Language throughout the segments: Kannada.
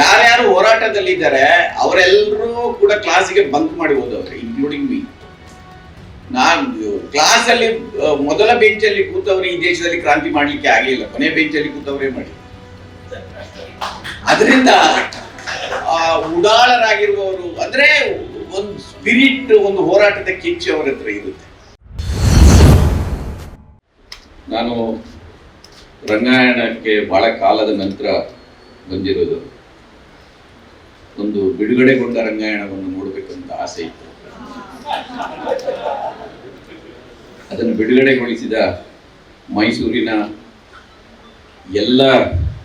ಯಾರ್ಯಾರು ಹೋರಾಟದಲ್ಲಿದ್ದಾರೆ ಅವರೆಲ್ಲರೂ ಕೂಡ ಕ್ಲಾಸಿಗೆ ಬಂಕ್ ಮಾಡಿ ಹೋದವ್ರೆ ಇನ್ಕ್ಲೂಡಿಂಗ್ ಮೀ ನಾನು ಕ್ಲಾಸಲ್ಲಿ ಮೊದಲ ಬೆಂಚಲ್ಲಿ ಕೂತವ್ರು ಈ ದೇಶದಲ್ಲಿ ಕ್ರಾಂತಿ ಮಾಡ್ಲಿಕ್ಕೆ ಆಗಲಿಲ್ಲ, ಕೊನೆ ಬೆಂಚಲ್ಲಿ ಕೂತವ್ರೆ ಮಾಡಿ. ಅದರಿಂದ ಉಡಾಳರಾಗಿರುವವರು, ಅಂದ್ರೆ ಒಂದು ಸ್ಪಿರಿಟ್ ಒಂದು ಹೋರಾಟದ ಕಿಚ್ಚು ಅವರ ಹತ್ರ ಇರುತ್ತೆ. ನಾನು ರಂಗಾಯಣಕ್ಕೆ ಬಹಳ ಕಾಲದ ನಂತರ ಬಂದಿರೋದು. ಒಂದು ಬಿಡುಗಡೆಗೊಂಡ ರಂಗಾಯಣವನ್ನು ನೋಡಬೇಕಂತ ಆಸೆ ಇತ್ತು. ಅದನ್ನು ಬಿಡುಗಡೆಗೊಳಿಸಿದ ಮೈಸೂರಿನ ಎಲ್ಲ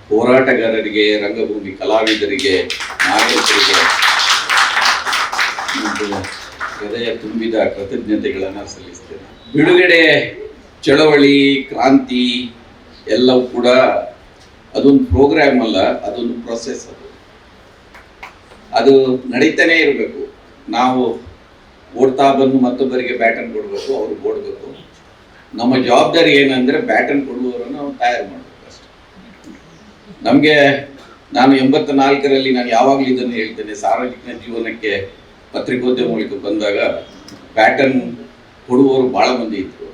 ಹೋರಾಟಗಾರರಿಗೆ, ರಂಗಭೂಮಿ ಕಲಾವಿದರಿಗೆ, ನಾಗರಿಕರಿಗೆ ಹೃದಯ ತುಂಬಿದ ಕೃತಜ್ಞತೆಗಳನ್ನು ಸಲ್ಲಿಸ್ತೇನೆ. ಬಿಡುಗಡೆ, ಚಳವಳಿ, ಕ್ರಾಂತಿ ಎಲ್ಲವೂ ಕೂಡ ಅದೊಂದು ಪ್ರೋಗ್ರಾಮ್ ಅಲ್ಲ, ಅದೊಂದು ಪ್ರೊಸೆಸ್ ಅದು. ಅದು ನಡೀತಾನೆ ಇರಬೇಕು. ನಾವು ಓಡ್ತಾ ಬಂದು ಮತ್ತೊಬ್ಬರಿಗೆ ಬ್ಯಾಟನ್ ಕೊಡಬೇಕು, ಅವರು ಓಡಬೇಕು. ನಮ್ಮ ಜವಾಬ್ದಾರಿ ಏನಂದ್ರೆ ಬ್ಯಾಟನ್ ಕೊಡುವವರನ್ನು ನಾವು ತಯಾರು ಮಾಡಬೇಕು ಅಷ್ಟೆ. ನಮಗೆ ನಾನು ಎಂಬತ್ತ ನಾಲ್ಕರಲ್ಲಿ ನಾನು ಯಾವಾಗಲೂ ಇದನ್ನು ಹೇಳ್ತೇನೆ, ಸಾರ್ವಜನಿಕ ಜೀವನಕ್ಕೆ ಪತ್ರಿಕೋದ್ಯಮಗಳಿಗೆ ಬಂದಾಗ ಬ್ಯಾಟನ್ ಕೊಡುವವರು ಭಾಳ ಮಂದಿ ಇದ್ರು.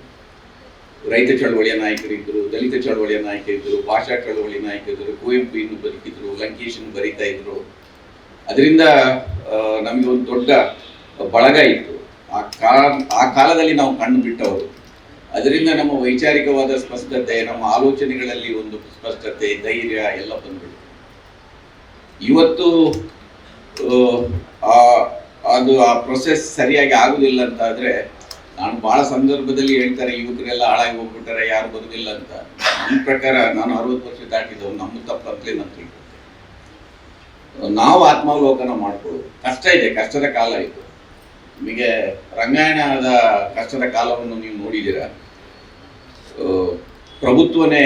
ರೈತ ಚಳವಳಿಯ ನಾಯಕರಿದ್ದರು ದಲಿತ ಚಳವಳಿಯ ನಾಯಕರಿದ್ದರು ಭಾಷಾ ಚಳವಳಿ ನಾಯಕರಿದ್ದರು ಕುವೆಂಪು ಇನ್ನು ಬದುಕಿದ್ರು, ಲಂಕೇಶ್ ಇನ್ನು ಬರೀತಾ ಇದ್ರು. ಅದರಿಂದ ನಮಗೆ ಒಂದು ದೊಡ್ಡ ಬಳಗ ಇತ್ತು. ಆ ಕಾಲ, ಆ ಕಾಲದಲ್ಲಿ ನಾವು ಕಣ್ಣು ಬಿಟ್ಟವರು. ಅದರಿಂದ ನಮ್ಮ ವೈಚಾರಿಕವಾದ ಸ್ಪಷ್ಟತೆ, ನಮ್ಮ ಆಲೋಚನೆಗಳಲ್ಲಿ ಒಂದು ಸ್ಪಷ್ಟತೆ, ಧೈರ್ಯ ಎಲ್ಲ ಬಂದ್ಬಿಡ್ತು. ಇವತ್ತು ಅದು ಆ ಪ್ರೊಸೆಸ್ ಸರಿಯಾಗಿ ಆಗುದಿಲ್ಲ ಅಂತ ಆದ್ರೆ ನಾನು ಬಹಳ ಸಂದರ್ಭದಲ್ಲಿ ಹೇಳ್ತಾರೆ, ಯುವಕರೆಲ್ಲ ಹಾಳಾಗಿ ಹೋಗ್ಬಿಟ್ಟಾರೆ, ಯಾರು ಬರುದಿಲ್ಲ ಅಂತ. ನನ್ನ ಪ್ರಕಾರ ನಾನು ಅರವತ್ತು ವರ್ಷ ದಾಟಿದವು ನಮ್ಮ ತಪ್ಪಂತಲೇ ನಾನು ನಾವು ಆತ್ಮಾವಲೋಕನ ಮಾಡ್ಕೊಳ್ಳೋದು ಕಷ್ಟ ಇದೆ ಕಷ್ಟದ ಕಾಲ ಇದು. ನಿಮಗೆ ರಂಗಾಯಣದ ಕಷ್ಟದ ಕಾಲವನ್ನು ನೀವು ನೋಡಿದ್ದೀರಾ. ಪ್ರಭುತ್ವನೇ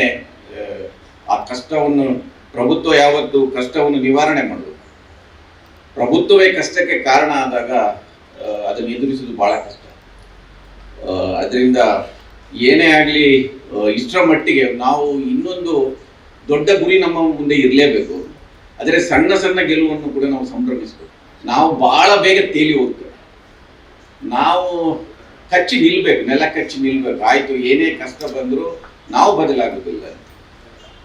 ಆ, ಕಷ್ಟವನ್ನು ಪ್ರಭುತ್ವ ಯಾವತ್ತು ಕಷ್ಟವನ್ನು ನಿವಾರಣೆ ಮಾಡುದು ಪ್ರಭುತ್ವವೇ ಕಷ್ಟಕ್ಕೆ ಕಾರಣ ಆದಾಗ ಅದನ್ನು ಎದುರಿಸುವುದು ಬಹಳ ಕಷ್ಟ. ಅದರಿಂದ ಏನೇ ಆಗಲಿ ಇಷ್ಟರ ಮಟ್ಟಿಗೆ ನಾವು ಇನ್ನೊಂದು ದೊಡ್ಡ ಗುರಿ ನಮ್ಮ ಮುಂದೆ ಇರಲೇಬೇಕು. ಆದರೆ ಸಣ್ಣ ಸಣ್ಣ ಗೆಲುವನ್ನು ಕೂಡ ನಾವು ಸಂಭ್ರಮಿಸಬೇಕು. ನಾವು ಬಹಳ ಬೇಗ ತೇಲಿ ಹೋಗ್ತೇವೆ. ನಾವು ಕಚ್ಚಿ ನಿಲ್ಬೇಕು, ನೆಲ ಕಚ್ಚಿ ನಿಲ್ಬೇಕು. ಆಯ್ತು, ಏನೇ ಕಷ್ಟ ಬಂದರೂ ನಾವು ಬದಲಾಗುದಿಲ್ಲ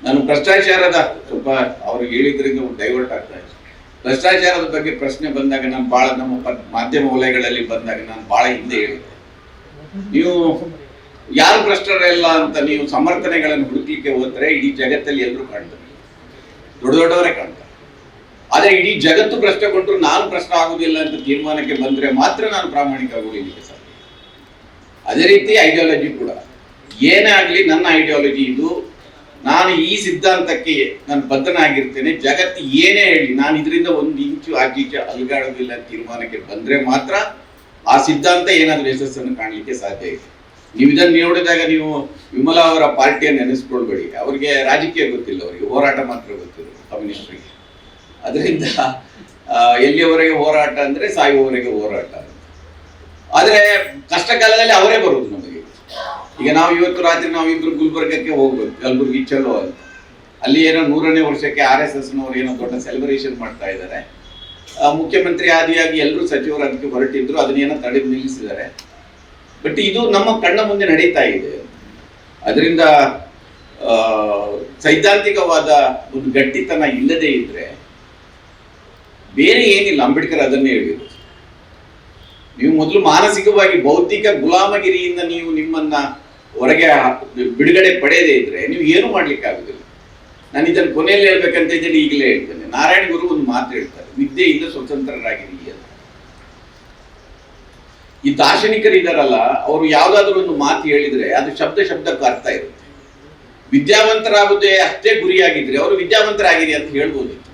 ನಾನು ಭ್ರಷ್ಟಾಚಾರದ, ಸ್ವಲ್ಪ ಅವರು ಹೇಳಿದ್ರಿಂದ ಡೈವರ್ಟ್ ಆಗ್ತಾ ಇದೆ. ಭ್ರಷ್ಟಾಚಾರದ ಬಗ್ಗೆ ಪ್ರಶ್ನೆ ಬಂದಾಗ ನಾನು ಬಹಳ ನಮ್ಮ ಮಾಧ್ಯಮ ವಲಯಗಳಲ್ಲಿ ಬಂದಾಗ ನಾನು ಬಹಳ ಹಿಂದೆ ಹೇಳಿದ್ದೆ. ನೀವು ಯಾರು ಭ್ರಷ್ಟರಲ್ಲ ಅಂತ ನೀವು ಸಮರ್ಥನೆಗಳನ್ನು ಹುಡುಕ್ಲಿಕ್ಕೆ ಹೋದ್ರೆ ಇಡೀ ಜಗತ್ತಲ್ಲಿ ಎಲ್ಲರೂ ಕಾಣ್ತಾರೆ. ದೊಡ್ಡ ದೊಡ್ಡವರೇ ಕಾಣ್ತಾರೆ. ಆದ್ರೆ ಇಡೀ ಜಗತ್ತು ಪ್ರಶ್ನೆ ಕೊಟ್ಟರು ನಾನು ಪ್ರಶ್ನೆ ಆಗುದಿಲ್ಲ ಅಂತ ತೀರ್ಮಾನಕ್ಕೆ ಬಂದ್ರೆ ಮಾತ್ರ ನಾನು ಪ್ರಾಮಾಣಿಕ ಆಗುವುದಿಲ್ಲ ಸರ್. ಅದೇ ರೀತಿ ಐಡಿಯಾಲಜಿ ಕೂಡ. ಏನೇ ಆಗಲಿ ನನ್ನ ಐಡಿಯಾಲಜಿ ಇದು. ನಾನು ಈ ಸಿದ್ಧಾಂತಕ್ಕೆ ನಾನು ಬದ್ಧನಾಗಿರ್ತೇನೆ. ಜಗತ್ತು ಏನೇ ಹೇಳಿ, ನಾನು ಇದರಿಂದ ಒಂದು ಇಂಚು ಆಚೀಚೆ ಅಲ್ಗಾಡೋದಿಲ್ಲ ಅಂತ ತೀರ್ಮಾನಕ್ಕೆ ಬಂದ್ರೆ ಮಾತ್ರ ಆ ಸಿದ್ಧಾಂತ ಏನಾದರೂ ಯಶಸ್ಸನ್ನು ಕಾಣಲಿಕ್ಕೆ ಸಾಧ್ಯ ಇದೆ. ನೀವು ಇದನ್ನು ನೋಡಿದಾಗ ನೀವು ವಿಮಲಾ ಅವರ ಪಾರ್ಟಿಯನ್ನು ನೆನೆಸ್ಕೊಳ್ಬೇಡಿ. ಅವರಿಗೆ ರಾಜಕೀಯ ಗೊತ್ತಿಲ್ಲ, ಅವರಿಗೆ ಹೋರಾಟ ಮಾತ್ರ ಗೊತ್ತಿಲ್ಲ ಕಮ್ಯುನಿಸ್ಟ್ರಿಗೆ. ಅದರಿಂದ ಎಲ್ಲಿಯವರೆಗೆ ಹೋರಾಟ ಅಂದ್ರೆ ಸಾಯುವವರೆಗೆ ಹೋರಾಟ. ಆದರೆ ಕಷ್ಟ ಕಾಲದಲ್ಲಿ ಅವರೇ ಬರುವುದು ನಮಗೆ. ಈಗ ನಾವು ಇವತ್ತು ರಾತ್ರಿ ನಾವಿಬ್ರು ಗುಲ್ಬರ್ಗಕ್ಕೆ ಹೋಗ್ಬೇಕು, ಕಲಬುರ್ಗಿ ಚಲೋ ಅಂತ. ಅಲ್ಲಿ ಏನೋ ನೂರನೇ ವರ್ಷಕ್ಕೆ ಆರ್ ಎಸ್ ಎಸ್ನವರು ಏನೋ ದೊಡ್ಡ ಸೆಲೆಬ್ರೇಷನ್ ಮಾಡ್ತಾ ಇದ್ದಾರೆ. ಮುಖ್ಯಮಂತ್ರಿ ಆದಿಯಾಗಿ ಎಲ್ಲರೂ ಸಚಿವರು ಅದಕ್ಕೆ ಹೊರಟಿದ್ರು ಅದನ್ನೇನೋ ತಡೆದು ನಿಲ್ಲಿಸಿದ್ದಾರೆ. ಬಟ್ ಇದು ನಮ್ಮ ಕಣ್ಣ ಮುಂದೆ ನಡೀತಾ ಇದೆ. ಅದರಿಂದ ಸೈದ್ಧಾಂತಿಕವಾದ ಒಂದು ಗಟ್ಟಿತನ ಇಲ್ಲದೇ ಇದ್ರೆ ಬೇರೆ ಏನಿಲ್ಲ, ಅಂಬೇಡ್ಕರ್ ಅದನ್ನೇ ಹೇಳಿದ್ರು ನೀವು ಮೊದಲು ಮಾನಸಿಕವಾಗಿ ಭೌತಿಕ ಗುಲಾಮಗಿರಿಯಿಂದ ನೀವು ನಿಮ್ಮನ್ನ ಹೊರಗೆ ಬಿಡುಗಡೆ ಪಡೆಯದೇ ಇದ್ರೆ ನೀವು ಏನು ಮಾಡ್ಲಿಕ್ಕೆ ಆಗುದಿಲ್ಲ ನಾನು ಇದನ್ನು ಕೊನೆಯಲ್ಲಿ ಹೇಳ್ಬೇಕಂತ ಹೇಳಿ ಈಗಲೇ ಹೇಳ್ತೇನೆ. ನಾರಾಯಣ ಗುರು ಒಂದು ಮಾತು ಹೇಳ್ತಾರೆ, ನಿದ್ದೆಯಿಂದ ಸ್ವತಂತ್ರರಾಗಿರಿ ಅಂತ. ಈ ದಾರ್ಶನಿಕರು ಇದಾರಲ್ಲ, ಅವರು ಯಾವುದಾದ್ರೂ ಒಂದು ಮಾತು ಹೇಳಿದ್ರೆ ಅದು ಶಬ್ದ ಶಬ್ದಕ್ಕೂ ಅರ್ಥ ಇರುತ್ತೆ. ವಿದ್ಯಾವಂತರಾಗುವುದೇ ಅಷ್ಟೇ ಗುರಿಯಾಗಿದ್ರೆ ಅವರು ವಿದ್ಯಾವಂತರಾಗಿರಿ ಅಂತ ಹೇಳ್ಬೋದಿತ್ತು.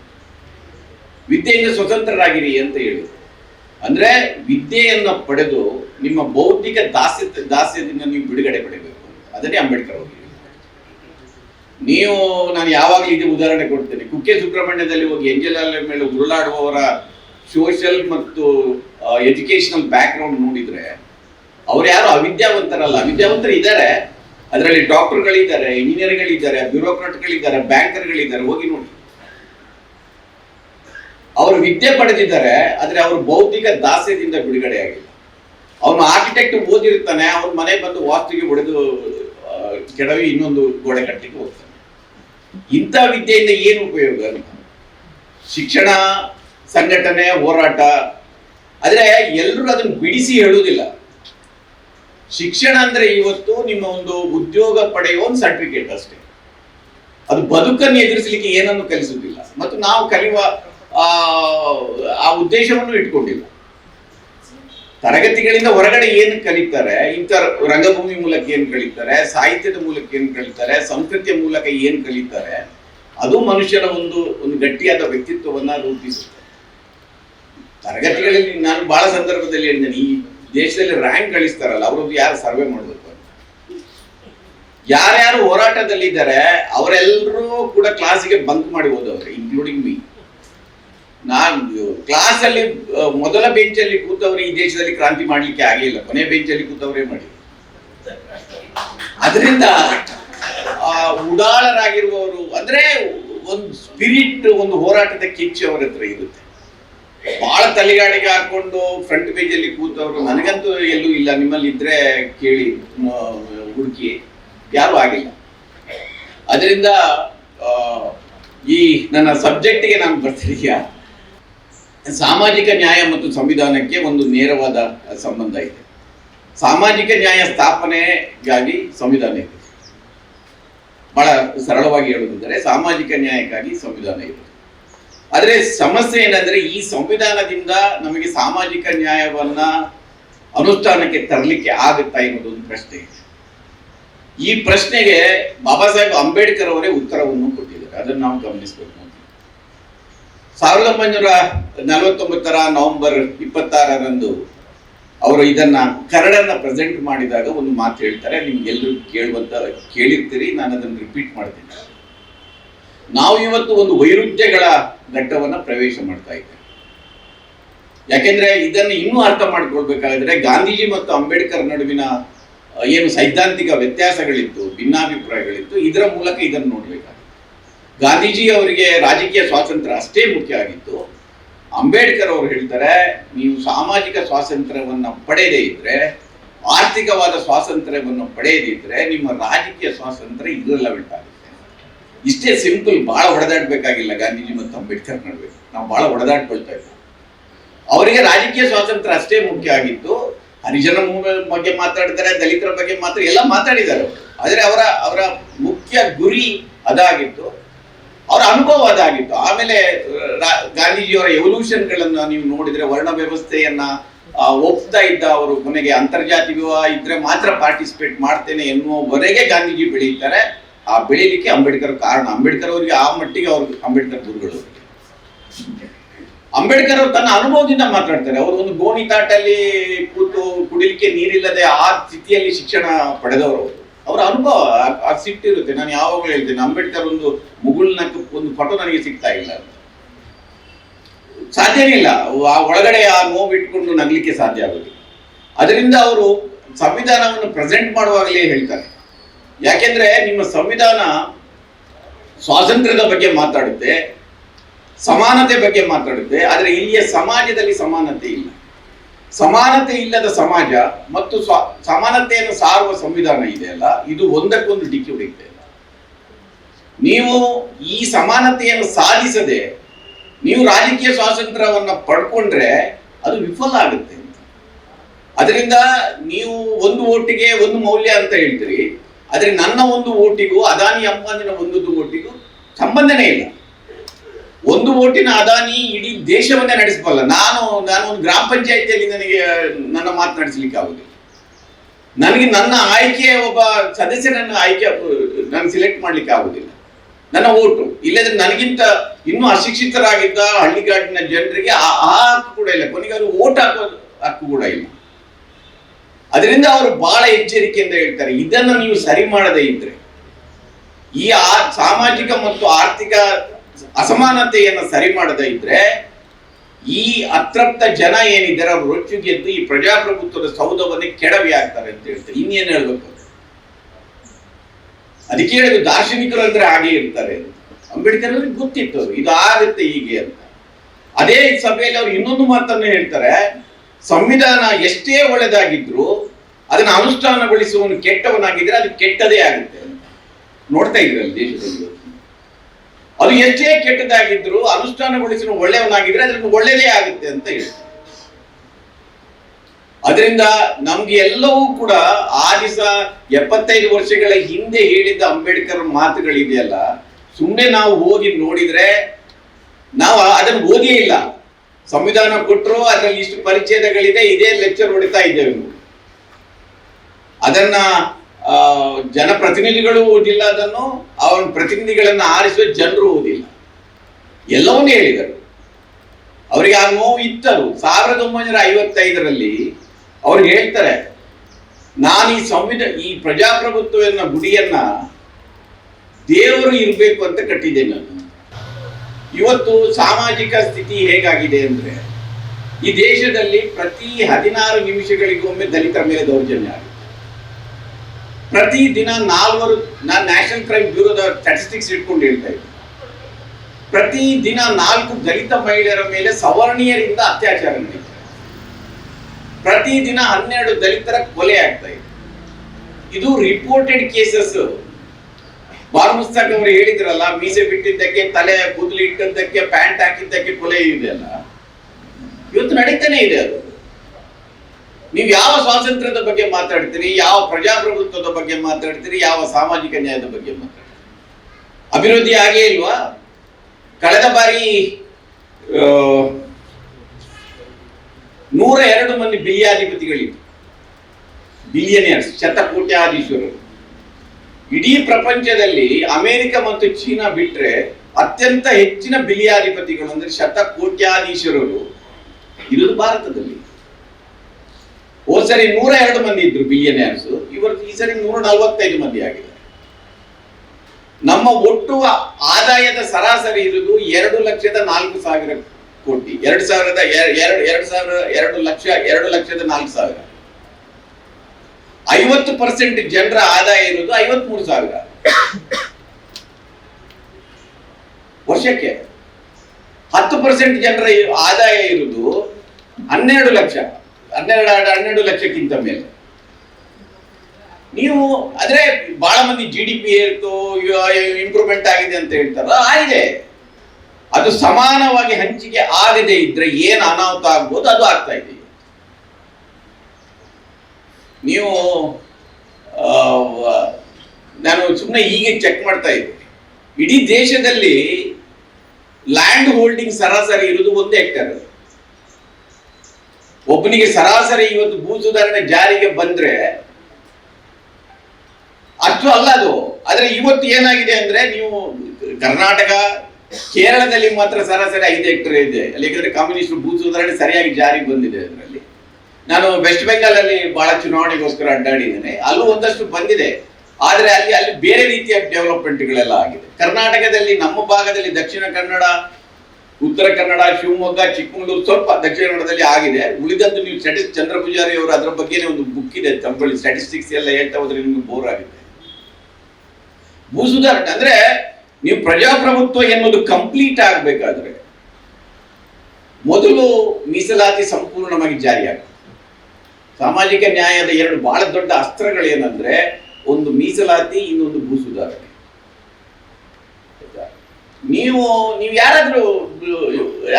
ವಿದ್ಯೆಯಿಂದ ಸ್ವತಂತ್ರರಾಗಿರಿ ಅಂತ ಹೇಳಿದರು ಅಂದ್ರೆ ವಿದ್ಯೆಯನ್ನು ಪಡೆದು ನಿಮ್ಮ ಬೌದ್ಧಿಕ ದಾಸ್ಯ ದಾಸ್ಯದಿಂದ ನೀವು ಬಿಡುಗಡೆ ಪಡೆಯಬೇಕು. ಅದನ್ನೇ ಅಂಬೇಡ್ಕರ್ ಅವರು. ನೀವು, ನಾನು ಯಾವಾಗಲೂ ಇದು ಉದಾಹರಣೆ ಕೊಡ್ತೇನೆ. ಕುಕ್ಕೆ ಸುಬ್ರಹ್ಮಣ್ಯದಲ್ಲಿ ಹೋಗಿ ಎಂಜಲಾಲ ಮೇಲೆ ಉರುಳಾಡುವವರ ಸೋಷಿಯಲ್ ಮತ್ತು ಎಜುಕೇಶನಲ್ ಬ್ಯಾಕ್ಗ್ರೌಂಡ್ ನೋಡಿದ್ರೆ, ಅವ್ರು ಯಾರು ಅವಿದ್ಯಾವಂತರಲ್ಲ. ಅವಿದ್ಯಾವಂತರು ಇದ್ದಾರೆ ಅದರಲ್ಲಿ ಡಾಕ್ಟರ್ಗಳಿದ್ದಾರೆ ಇಂಜಿನಿಯರ್ಗಳಿದ್ದಾರೆ ಬ್ಯೂರೋಕ್ರಾಟ್ಗಳಿದ್ದಾರೆ ಬ್ಯಾಂಕರ್ಗಳಿದ್ದಾರೆ ಹೋಗಿ ನೋಡಿ. ಅವರು ವಿದ್ಯೆ ಪಡೆದಿದ್ದಾರೆ, ಆದ್ರೆ ಅವರು ಬೌದ್ಧಿಕ ದಾಸ್ಯದಿಂದ ಬಿಡುಗಡೆ ಆಗಿಲ್ಲ ಅವನು ಆರ್ಕಿಟೆಕ್ಟ್ ಓದಿರ್ತಾನೆ ಅವ್ರ ಮನೆ ಬಂದು ವಾಸ್ತುಗೆ ಹೊಡೆದು ಕೆಡವಿ ಇನ್ನೊಂದು ಗೋಡೆ ಕಟ್ಟಲಿಕ್ಕೆ ಹೋಗ್ತಾನೆ. ಇಂಥ ವಿದ್ಯೆಯಿಂದ ಏನು ಉಪಯೋಗ ಶಿಕ್ಷಣ, ಸಂಘಟನೆ, ಹೋರಾಟ. ಆದ್ರೆ ಎಲ್ಲರೂ ಅದನ್ನು ಬಿಡಿಸಿ ಹೇಳುವುದಿಲ್ಲ. ಶಿಕ್ಷಣ ಅಂದ್ರೆ ಇವತ್ತು ನಿಮ್ಮ ಒಂದು ಉದ್ಯೋಗ ಪಡೆಯುವ ಒಂದು ಸರ್ಟಿಫಿಕೇಟ್ ಅಷ್ಟೇ. ಅದು ಬದುಕನ್ನು ಎದುರಿಸಲಿಕ್ಕೆ ಏನನ್ನು ಕಲಿಸುವುದಿಲ್ಲ. ಮತ್ತು ನಾವು ಕಲಿಯುವ ಆ, ಉದ್ದೇಶವನ್ನು ಇಟ್ಕೊಂಡಿಲ್ಲ. ತರಗತಿಗಳಿಂದ ಹೊರಗಡೆ ಏನು ಕಲಿತಾರೆ ಇಂಥ ರಂಗಭೂಮಿ ಮೂಲಕ ಏನು ಕಲಿತಾರೆ ಸಾಹಿತ್ಯದ ಮೂಲಕ ಏನು ಕಲಿತಾರೆ ಸಂಸ್ಕೃತಿಯ ಮೂಲಕ ಏನು ಕಲಿತಾರೆ ಅದು ಮನುಷ್ಯನ ಒಂದು ಒಂದು ಗಟ್ಟಿಯಾದ ವ್ಯಕ್ತಿತ್ವವನ್ನು ರೂಪಿಸುತ್ತೆ. ತರಗತಿಗಳಲ್ಲಿ ನಾನು ಬಹಳ ಸಂದರ್ಭದಲ್ಲಿ ಹೇಳಿದ್ದೇನೆ ಈ ದೇಶದಲ್ಲಿ ರ್ಯಾಂಕ್ ಗಳಿಸ್ತಾರಲ್ಲ ಅವ್ರದ್ದು ಯಾರು ಸರ್ವೆ ಮಾಡಬೇಕು ಯಾರ್ಯಾರು ಹೋರಾಟದಲ್ಲಿದ್ದಾರೆ ಅವರೆಲ್ಲರೂ ಕೂಡ ಕ್ಲಾಸಿಗೆ ಬಂಕ್ ಮಾಡಿ ಹೋದವ್ರೆ ಇನ್ಕ್ಲೂಡಿಂಗ್ ಮೀ ನಾನು ಕ್ಲಾಸ್ ಅಲ್ಲಿ ಮೊದಲ ಬೆಂಚಲ್ಲಿ ಕೂತವರು ಈ ದೇಶದಲ್ಲಿ ಕ್ರಾಂತಿ ಮಾಡ್ಲಿಕ್ಕೆ ಆಗಲಿಲ್ಲ. ಕೊನೆ ಬೆಂಚಲ್ಲಿ ಕೂತವರೇ ಮಾಡಿ ಅದರಿಂದ, ಆ, ಉಡಾಳರಾಗಿರುವವರು, ಅಂದ್ರೆ, ಒಂದು ಸ್ಪಿರಿಟ್ ಒಂದು ಹೋರಾಟದ ಕಿಚ್ಚು ಅವರ ಹತ್ರ ಇರುತ್ತೆ. ಬಹಳ ತಲೆಗಾಡಿಗೆ ಹಾಕೊಂಡು ಫ್ರಂಟ್ ಪೇಜ್ ಅಲ್ಲಿ ಕೂತವರು, ನನಗಂತೂ ಎಲ್ಲೂ ಇಲ್ಲ. ನಿಮ್ಮಲ್ಲಿ ಇದ್ರೆ ಕೇಳಿ ಹುಡುಕಿ. ಯಾರು ಆಗಿಲ್ಲ. ಅದರಿಂದ ಈ, ನನ್ನ ಸಬ್ಜೆಕ್ಟಿಗೆ ನಾನು ಬರ್ತೀನಿ ಸಾಮಾಜಿಕ ನ್ಯಾಯ ಮತ್ತು ಸಂವಿಧಾನಕ್ಕೆ ಒಂದು ನೇರವಾದ ಸಂಬಂಧ ಇದೆ. ಸಾಮಾಜಿಕ ನ್ಯಾಯ ಸ್ಥಾಪನೆಗಾಗಿ ಸಂವಿಧಾನ ಇದೆ. ಬಹಳ ಸರಳವಾಗಿ ಹೇಳುವುದಾದರೆ ಸಾಮಾಜಿಕ ನ್ಯಾಯಕ್ಕಾಗಿ ಸಂವಿಧಾನ ಇದೆ. ಆದರೆ ಸಮಸ್ಯೆ ಏನಂದ್ರೆ ಈ ಸಂವಿಧಾನದಿಂದ ನಮಗೆ ಸಾಮಾಜಿಕ ನ್ಯಾಯವನ್ನ ಅನುಷ್ಠಾನಕ್ಕೆ ತರಲಿಕ್ಕೆ ಆಗುತ್ತಾ ಎನ್ನುವುದು ಒಂದು ಪ್ರಶ್ನೆ ಇದೆ. ಈ ಪ್ರಶ್ನೆಗೆ ಬಾಬಾ ಸಾಹೇಬ್ ಅಂಬೇಡ್ಕರ್ ಅವರೇ ಉತ್ತರವನ್ನು ಕೊಟ್ಟಿದ್ದಾರೆ. ಅದನ್ನು ನಾವು ಗಮನಿಸಬೇಕು. ಸಾವಿರದ ಒಂಬೈನೂರ ನಲವತ್ತೊಂಬತ್ತರ ನವೆಂಬರ್ ಇಪ್ಪತ್ತಾರರಂದು ಅವರು ಇದನ್ನ ಕರಡನ್ನ ಪ್ರೆಸೆಂಟ್ ಮಾಡಿದಾಗ ಒಂದು ಮಾತು ಹೇಳ್ತಾರೆ. ನಿಮ್ಗೆಲ್ಲರೂ ಕೇಳುವಂತ ಕೇಳಿರ್ತೀರಿ, ನಾನು ಅದನ್ನು ರಿಪೀಟ್ ಮಾಡ್ತೀನಿ. ನಾವು ಇವತ್ತು ಒಂದು ವೈರುಧ್ಯಗಳ ಘಟ್ಟವನ್ನ ಪ್ರವೇಶ ಮಾಡ್ತಾ ಇದ್ದೇವೆ. ಯಾಕೆಂದ್ರೆ ಇದನ್ನು ಇನ್ನೂ ಅರ್ಥ ಮಾಡ್ಕೊಳ್ಬೇಕಾದ್ರೆ ಗಾಂಧೀಜಿ ಮತ್ತು ಅಂಬೇಡ್ಕರ್ ನಡುವಿನ ಏನು ಸೈದ್ಧಾಂತಿಕ ವ್ಯತ್ಯಾಸಗಳಿತ್ತು, ಭಿನ್ನಾಭಿಪ್ರಾಯಗಳಿತ್ತು, ಇದರ ಮೂಲಕ ಇದನ್ನು ನೋಡ್ಬೇಕಾಗಿತ್ತು ಗಾಂಧೀಜಿ ಅವರಿಗೆ ರಾಜಕೀಯ ಸ್ವಾತಂತ್ರ್ಯ ಅಷ್ಟೇ ಮುಖ್ಯ ಆಗಿತ್ತು. ಅಂಬೇಡ್ಕರ್ ಅವರು ಹೇಳ್ತಾರೆ, ನೀವು ಸಾಮಾಜಿಕ ಸ್ವಾತಂತ್ರ್ಯವನ್ನು ಪಡೆಯದೇ ಇದ್ರೆ, ಆರ್ಥಿಕವಾದ ಸ್ವಾತಂತ್ರ್ಯವನ್ನು ಪಡೆಯದೇ ಪಡೆಯದಿದ್ರೆ ನಿಮ್ಮ ರಾಜಕೀಯ ಸ್ವಾತಂತ್ರ್ಯ ಇರಲವೆಂಟ್ ಬಿಟ್ಟಾಗುತ್ತೆ. ಇಷ್ಟೇ ಸಿಂಪಲ್ ಬಹಳ ಹೊಡೆದಾಡ್ಬೇಕಾಗಿಲ್ಲ ಗಾಂಧೀಜಿ ಮತ್ತು ಅಂಬೇಡ್ಕರ್ ನಡುವೆ. ನಾವು ಬಹಳ ಹೊಡೆದಾಡ್ಕೊಳ್ತಾ ಇದ್ವಿ. ಅವರಿಗೆ ರಾಜಕೀಯ ಸ್ವಾತಂತ್ರ್ಯ ಅಷ್ಟೇ ಮುಖ್ಯ ಆಗಿತ್ತು. ಹರಿಜನ ಬಗ್ಗೆ ಮಾತಾಡ್ತಾರೆ ದಲಿತರ ಬಗ್ಗೆ ಮಾತ್ರ ಎಲ್ಲ ಮಾತಾಡಿದ್ದಾರೆ. ಆದರೆ ಅವರ ಅವರ ಮುಖ್ಯ ಗುರಿ ಅದಾಗಿತ್ತು. ಅವರ ಅನುಭವ ಅದಾಗಿತ್ತು ಆಮೇಲೆ ಗಾಂಧೀಜಿಯವರ ಎವಲ್ಯೂಷನ್ಗಳನ್ನ ನೀವು ನೋಡಿದ್ರೆ ವರ್ಣ ವ್ಯವಸ್ಥೆಯನ್ನ ಒಪ್ತಾ ಇದ್ದ ಅವರು ಕೊನೆಗೆ ಅಂತರ್ಜಾತಿ ವಿವಾಹ ಇದ್ರೆ ಮಾತ್ರ ಪಾರ್ಟಿಸಿಪೇಟ್ ಮಾಡ್ತೇನೆ ಎನ್ನುವವರೆಗೆ ಗಾಂಧೀಜಿ ಬೆಳೀತಾರೆ ಆ ಬೆಳೀಲಿಕ್ಕೆ ಅಂಬೇಡ್ಕರ್ ಕಾರಣ. ಅಂಬೇಡ್ಕರ್ ಅವರಿಗೆ ಆ ಮಟ್ಟಿಗೆ ಅವ್ರಿಗೆ ಅಂಬೇಡ್ಕರ್ ಗುರುಗಳು. ಅಂಬೇಡ್ಕರ್ ಅವರು ತನ್ನ ಅನುಭವದಿಂದ ಮಾತಾಡ್ತಾರೆ. ಅವರು ಒಂದು ಗೋಣಿ ತಾಟಲ್ಲಿ ಕೂತು ಕುಡಿಲಿಕ್ಕೆ ನೀರಿಲ್ಲದೆ ಆ ಸ್ಥಿತಿಯಲ್ಲಿ ಶಿಕ್ಷಣ ಪಡೆದವರು. ಅವರು. ಅನುಭವ ಆ- ಸಿಟ್ಟಿರುತ್ತೆ ನಾನು ಯಾವಾಗಲೂ ಹೇಳ್ತೇನೆ, ಅಂಬೇಡ್ಕರ್ ಒಂದು ಮುಗುಳ್ನ ಒಂದು ಫೋಟೋ ನನಗೆ ಸಿಗ್ತಾ ಇಲ್ಲ. ಸಾಧ್ಯನೇ ಇಲ್ಲ ಆ ಒಳಗಡೆ ಆ ನೋವು ಇಟ್ಕೊಂಡು ನಗಲಿಕ್ಕೆ ಸಾಧ್ಯ ಆಗುತ್ತೆ ಅದರಿಂದ ಅವರು ಸಂವಿಧಾನವನ್ನು ಪ್ರೆಸೆಂಟ್ ಮಾಡುವಾಗಲೇ ಹೇಳ್ತಾರೆ ಯಾಕೆಂದ್ರೆ ನಿಮ್ಮ ಸಂವಿಧಾನ ಸ್ವಾತಂತ್ರ್ಯದ ಬಗ್ಗೆ ಮಾತಾಡುತ್ತೆ, ಸಮಾನತೆ ಬಗ್ಗೆ ಮಾತಾಡುತ್ತೆ, ಆದರೆ ಇಲ್ಲಿಯ ಸಮಾಜದಲ್ಲಿ ಸಮಾನತೆ ಇಲ್ಲ ಸಮಾನತೆ ಇಲ್ಲದ ಸಮಾಜ ಮತ್ತು ಸಮಾನತೆಯನ್ನು ಸಾರುವ ಸಂವಿಧಾನ ಇದೆ ಅಲ್ಲ? ಇದು ಒಂದಕ್ಕೊಂದು ಡಿಕ್ಕಿ ಹೊಡೆಯುತ್ತೆ. ನೀವು ಈ ಸಮಾನತೆಯನ್ನು ಸಾಧಿಸದೆ ನೀವು ರಾಜಕೀಯ ಸ್ವಾತಂತ್ರ್ಯವನ್ನು ಪಡ್ಕೊಂಡ್ರೆ ಅದು ವಿಫಲ ಆಗುತ್ತೆ ಅದರಿಂದ ನೀವು ಒಂದು ಓಟಿಗೆ ಒಂದು ಮೌಲ್ಯ ಅಂತ ಹೇಳ್ತೀರಿ. ಆದರೆ ನನ್ನ ಒಂದು ಓಟಿಗೂ, ಅದಾನಿ ಅಂಬಾನಿನ ಒಂದು ಓಟಿಗೂ ಸಂಬಂಧನೇ ಇಲ್ಲ. ಒಂದು ಓಟಿನ ಅದಾನಿ ಇಡೀ ದೇಶವನ್ನೇ ನಡೆಸಬಲ್ಲ. ನಾನು ನಾನು ಒಂದು ಗ್ರಾಮ ಪಂಚಾಯಿತಿಯಲ್ಲಿ ನನಗೆ, ನನ್ನ ಮಾತು ನಡೆಸಲಿಕ್ಕೆ ನನಗೆ ನನ್ನ ಆಯ್ಕೆಯ ಒಬ್ಬ ಸದಸ್ಯನನ್ನು ಆಯ್ಕೆ ನಾನು ಸಿಲೆಕ್ಟ್ ಮಾಡ್ಲಿಕ್ಕೆ ಆಗುದಿಲ್ಲ. ನನ್ನ ಓಟು. ಇಲ್ಲದ್ರೆ ನನಗಿಂತ ಇನ್ನೂ ಅಶಿಕ್ಷಿತರಾಗಿದ್ದ ಹಳ್ಳಿಗಾಡಿನ ಜನರಿಗೆ ಆ ಹಕ್ಕು ಕೂಡ ಇಲ್ಲ. ಕೊನೆಗೆ ಅವರು ಓಟ್ ಹಾಕೋ ಹಕ್ಕು ಕೂಡ ಇಲ್ಲ. ಅದರಿಂದ ಅವರು ಬಹಳ ಎಚ್ಚರಿಕೆಯಿಂದ ಹೇಳ್ತಾರೆ, ಇದನ್ನು ನೀವು ಸರಿ ಮಾಡದೇ ಇದ್ರೆ ಈ ಆ ಸಾಮಾಜಿಕ ಮತ್ತು ಆರ್ಥಿಕ ಅಸಮಾನತೆಯನ್ನು ಸರಿ ಮಾಡದೇ ಇದ್ರೆ ಈ ಅತೃಪ್ತ ಜನ ಏನಿದ್ದಾರೆ ಅವರು ರೊಚ್ಚುಗೆದ್ದು ಈ ಪ್ರಜಾಪ್ರಭುತ್ವದ ಸೌಧವನ್ನೇ ಕೆಡವಿ ಆಗ್ತಾರೆ ಅಂತ ಹೇಳ್ತಾರೆ. ಇನ್ನೇನು ಹೇಳ್ಬೇಕು ಅದಕ್ಕೆ ಹೇಳಿದ್ರು, ದಾರ್ಶನಿಕರು ಅಂದ್ರೆ ಹಾಗೆ ಇರ್ತಾರೆ. ಅಂಬೇಡ್ಕರ್ ಅವ್ರಿಗೆ ಗೊತ್ತಿತ್ತು ಇದು ಆಗುತ್ತೆ ಹೀಗೆ ಅಂತ. ಅದೇ ಸಭೆಯಲ್ಲಿ ಅವ್ರು ಇನ್ನೊಂದು ಮಾತನ್ನು ಹೇಳ್ತಾರೆ. ಸಂವಿಧಾನ ಎಷ್ಟೇ ಒಳ್ಳೆದಾಗಿದ್ರು ಅದನ್ನ ಅನುಷ್ಠಾನಗೊಳಿಸುವವನು ಕೆಟ್ಟವನಾಗಿದ್ರೆ ಅದು ಕೆಟ್ಟದೇ ಆಗುತ್ತೆ ನೋಡ್ತಾ ಇದ್ರಲ್ಲ ದೇಶದಲ್ಲಿ. ಅದು ಎಷ್ಟೇ ಕೆಟ್ಟದಾಗಿದ್ರು ಒಳ್ಳೆಯವನಾಗಿದ್ರೆ ಅದಕ್ಕೆ ಒಳ್ಳೆಯದೇ ಆಗುತ್ತೆ ಅಂತ ಹೇಳಿ. ಅದರಿಂದ ನಮ್ಗೆ ಎಲ್ಲವೂ ಕೂಡ ಆ ದಿವಸ ಎಪ್ಪತ್ತೈದು ವರ್ಷಗಳ ಹಿಂದೆ ಹೇಳಿದ್ದ ಅಂಬೇಡ್ಕರ್ ಮಾತುಗಳಿದೆಯಲ್ಲ ಸುಮ್ಮನೆ ನಾವು ಹೋಗಿ ನೋಡಿದ್ರೆ ನಾವು ಅದನ್ನು ಓದಿಯೇ ಇಲ್ಲ. ಸಂವಿಧಾನ ಕೊಟ್ಟರು, ಅದರಲ್ಲಿ ಇಷ್ಟು ಪರಿಚ್ಛೇದಗಳಿದೆ, ಇದೇ ಲೆಕ್ಚರ್ ಹೊಡಿತಾ ಇದ್ದೇವೆ. ಅದನ್ನ ಜನಪ್ರತಿನಿಧಿಗಳು ಓದಿಲ್ಲ ಅದನ್ನು, ಅವನ ಪ್ರತಿನಿಧಿಗಳನ್ನು ಆರಿಸುವ ಜನರು ಓದಿಲ್ಲ. ಎಲ್ಲವನ್ನೂ ಹೇಳಿದರು. ಅವರಿಗೆ ಆ ನೋವು ಇತ್ತರು ಸಾವಿರದ ಒಂಬೈನೂರ ಐವತ್ತೈದರಲ್ಲಿ ಅವ್ರು ಹೇಳ್ತಾರೆ, ನಾನು ಈ ಸಂವಿಧಾನ ಈ ಪ್ರಜಾಪ್ರಭುತ್ವವನ್ನ, ಗುಡಿಯನ್ನ ದೇವರು ಇರಬೇಕು ಅಂತ ಕಟ್ಟಿದ್ದೇನೆ ನಾನು. ಇವತ್ತು ಸಾಮಾಜಿಕ ಸ್ಥಿತಿ ಹೇಗಾಗಿದೆ ಅಂದ್ರೆ, ಈ ದೇಶದಲ್ಲಿ ಪ್ರತಿ ಹದಿನಾರು ನಿಮಿಷಗಳಿಗೊಮ್ಮೆ ದಲಿತರ ಮೇಲೆ ದೌರ್ಜನ್ಯ ಆಗುತ್ತೆ ಪ್ರತಿ ದಿನ ನಾಲ್ವರು ನಾನು ನ್ಯಾಷನಲ್ ಕ್ರೈಮ್ ಬ್ಯೂರೋದ ಸ್ಟಾಟಿಸ್ಟಿಕ್ಸ್ ಇಟ್ಕೊಂಡು ಹೇಳ್ತಾ ಇದ್ದೆ. ಪ್ರತಿ ದಿನ ನಾಲ್ಕು ದಲಿತ ಮಹಿಳೆಯರ ಮೇಲೆ ಸವರ್ಣೀಯರಿಂದ ಅತ್ಯಾಚಾರ ನಡೀತದೆ ಪ್ರತಿ ದಿನ ಹನ್ನೆರಡು ದಲಿತರ ಕೊಲೆ ಆಗ್ತಾ ಇದೆ. ಇದು ರಿಪೋರ್ಟೆಡ್ ಕೇಸಸ್ ಬಾಲ್ ಮುಸ್ತಾಕ್ ಅವರು ಹೇಳಿದ್ರಲ್ಲ, ಮೀಸೆ ಬಿಟ್ಟಿದ್ದಕ್ಕೆ, ತಲೆ ಕೂದಲು ಇಟ್ಟದ್ದಕ್ಕೆ ಪ್ಯಾಂಟ್ ಹಾಕಿದ್ದಕ್ಕೆ ಕೊಲೆ ಇದೆ ಅಲ್ಲ ಇವತ್ತು ನಡೀತಾನೆ ಇದೆ ಅದು. ನೀವು ಯಾವ ಸ್ವಾತಂತ್ರ್ಯದ ಬಗ್ಗೆ ಮಾತಾಡ್ತೀರಿ, ಯಾವ ಪ್ರಜಾಪ್ರಭುತ್ವದ ಬಗ್ಗೆ ಮಾತಾಡ್ತೀರಿ, ಯಾವ ಸಾಮಾಜಿಕ ನ್ಯಾಯದ ಬಗ್ಗೆ ಮಾತಾಡ್ತೀರಿ? ಅಭಿವೃದ್ಧಿ ಆಗೇ ಇಲ್ವಾ? ಕಳೆದ ಬಾರಿ ನೂರ ಎರಡು ಮಂದಿ ಬಿಲಿಯಾಧಿಪತಿಗಳಿತ್ತು ಬಿಲಿಯನಿಯರ್ಸ್ ಶತಕೋಟ್ಯಾಧೀಶ್ವರರು. ಇಡೀ ಪ್ರಪಂಚದಲ್ಲಿ ಅಮೆರಿಕ ಮತ್ತು ಚೀನಾ ಬಿಟ್ರೆ ಅತ್ಯಂತ ಹೆಚ್ಚಿನ ಬಿಲಿಯಾಧಿಪತಿಗಳು ಅಂದ್ರೆ ಶತಕೋಟ್ಯಾಧೀಶ್ವರರು ಇರೋದು ಭಾರತದಲ್ಲಿ. ಹೋದ್ ಸರಿ ನೂರ ಎರಡು ಮಂದಿ ಇದ್ರು ಬಿಲಿಯನೇರ್ಸ್ ಇವತ್ತು ಈ ಸರಿ ನೂರ ನಲವತ್ತೈದು ಮಂದಿ ಆಗಿದೆ ನಮ್ಮ ಒಟ್ಟು ಆದಾಯದ ಸರಾಸರಿ ಇರುವುದು ಎರಡು ಲಕ್ಷದ ನಾಲ್ಕು ಸಾವಿರ ಕೋಟಿ. ಎರಡು ಸಾವಿರದ ಎರ- ಎರಡು ಎರಡು ಸಾವಿರ ಎರಡು ಲಕ್ಷ, ಎರಡು ಲಕ್ಷದ ನಾಲ್ಕು ಸಾವಿರ. ಐವತ್ತು ಪರ್ಸೆಂಟ್ ಜನರ ಆದಾಯ ಇರುವುದು ಐವತ್ಮೂರು ಸಾವಿರ. ವರ್ಷಕ್ಕೆ ಹತ್ತು ಪರ್ಸೆಂಟ್ ಜನರ ಆದಾಯ ಇರುವುದು ಹನ್ನೆರಡು ಲಕ್ಷ. ಹನ್ನೆರಡು ಹನ್ನೆರಡು ಲಕ್ಷಕ್ಕಿಂತ ಮೇಲೆ. ನೀವು ಅಂದ್ರೆ ಬಹಳ ಮಂದಿ ಜಿ ಡಿ ಪಿ ಏರ್ತು ಇಂಪ್ರೂವ್ಮೆಂಟ್ ಆಗಿದೆ ಅಂತ ಹೇಳ್ತಾರ ಆಗಿದೆ. ಅದು ಸಮಾನವಾಗಿ ಹಂಚಿಕೆ ಆಗದೆ ಇದ್ರೆ ಏನು ಅನಾಹುತ ಆಗ್ಬೋದು, ಅದು ಆಗ್ತಾ ಇದೆ. ನೀವು ನಾನು ಸುಮ್ಮನೆ ಹೀಗೆ ಚೆಕ್ ಮಾಡ್ತಾ ಇದ್ದೆ. ಇಡೀ ದೇಶದಲ್ಲಿ ಲ್ಯಾಂಡ್ ಹೋಲ್ಡಿಂಗ್ ಸರಾಸರಿ ಇರುವುದು ಒಂದು ಹೆಕ್ಟರ್ ಒಬ್ಬನಿಗೆ ಸರಾಸರಿ ಇವತ್ತು ಭೂ ಸುಧಾರಣೆ ಜಾರಿಗೆ ಬಂದ್ರೆ ಅಷ್ಟು ಅಲ್ಲ ಅದು. ಆದ್ರೆ ಇವತ್ತು ಏನಾಗಿದೆ ಅಂದ್ರೆ ನೀವು ಕರ್ನಾಟಕ, ಕೇರಳದಲ್ಲಿ ಮಾತ್ರ ಸರಾಸರಿ ಐದು ಹೆಕ್ಟರ್ ಇದೆ. ಯಾಕಂದ್ರೆ ಕಮ್ಯುನಿಸ್ಟ್ ಭೂ ಸುಧಾರಣೆ ಸರಿಯಾಗಿ ಜಾರಿಗೆ ಬಂದಿದೆ ಅದರಲ್ಲಿ. ನಾನು ವೆಸ್ಟ್ ಬೆಂಗಾಲ್ ಅಲ್ಲಿ ಬಹಳ ಚುನಾವಣೆಗೋಸ್ಕರ ಅಡ್ಡಾಡಿದ್ದೇನೆ. ಅಲ್ಲೂ ಒಂದಷ್ಟು ಬಂದಿದೆ. ಆದ್ರೆ ಅಲ್ಲಿ ಅಲ್ಲಿ ಬೇರೆ ರೀತಿಯ ಡೆವಲಪ್ಮೆಂಟ್ಗಳೆಲ್ಲ ಆಗಿದೆ. ಕರ್ನಾಟಕದಲ್ಲಿ ನಮ್ಮ ಭಾಗದಲ್ಲಿ ದಕ್ಷಿಣ ಕನ್ನಡ ಉತ್ತರ ಕನ್ನಡ, ಶಿವಮೊಗ್ಗ, ಚಿಕ್ಕಮಗಳೂರು ಸ್ವಲ್ಪ ದಕ್ಷಿಣ ಕನ್ನಡದಲ್ಲಿ ಆಗಿದೆ. ಉಳಿದದ್ದು ನೀವು ಸ್ಟಾಟಿಸ್ ಚಂದ್ರ ಪೂಜಾರಿ ಅವರು ಅದರ ಬಗ್ಗೆ ಒಂದು ಬುಕ್ ಇದೆ ತಂಬಳಿ ಸ್ಟಾಟಿಸ್ಟಿಕ್ಸ್ ಎಲ್ಲ ಹೇಳ್ತಾ ಹೋದ್ರೆ ನಿಮ್ಗೆ ಬೋರ್ ಆಗುತ್ತೆ. ಭೂ ಸುಧಾರಣೆ ಅಂದ್ರೆ ನೀವು ಪ್ರಜಾಪ್ರಭುತ್ವ ಎನ್ನುವುದು ಕಂಪ್ಲೀಟ್ ಆಗಬೇಕಾದ್ರೆ ಮೊದಲು ಮೀಸಲಾತಿ ಸಂಪೂರ್ಣವಾಗಿ ಜಾರಿಯಾಗಬೇಕು ಸಾಮಾಜಿಕ ನ್ಯಾಯದ ಎರಡು ಬಹಳ ದೊಡ್ಡ ಅಸ್ತ್ರಗಳೇನಂದ್ರೆ ಒಂದು ಮೀಸಲಾತಿ, ಇನ್ನೊಂದು ಭೂ ಸುಧಾರಣೆ? ನೀವು ನೀವು ಯಾರಾದರೂ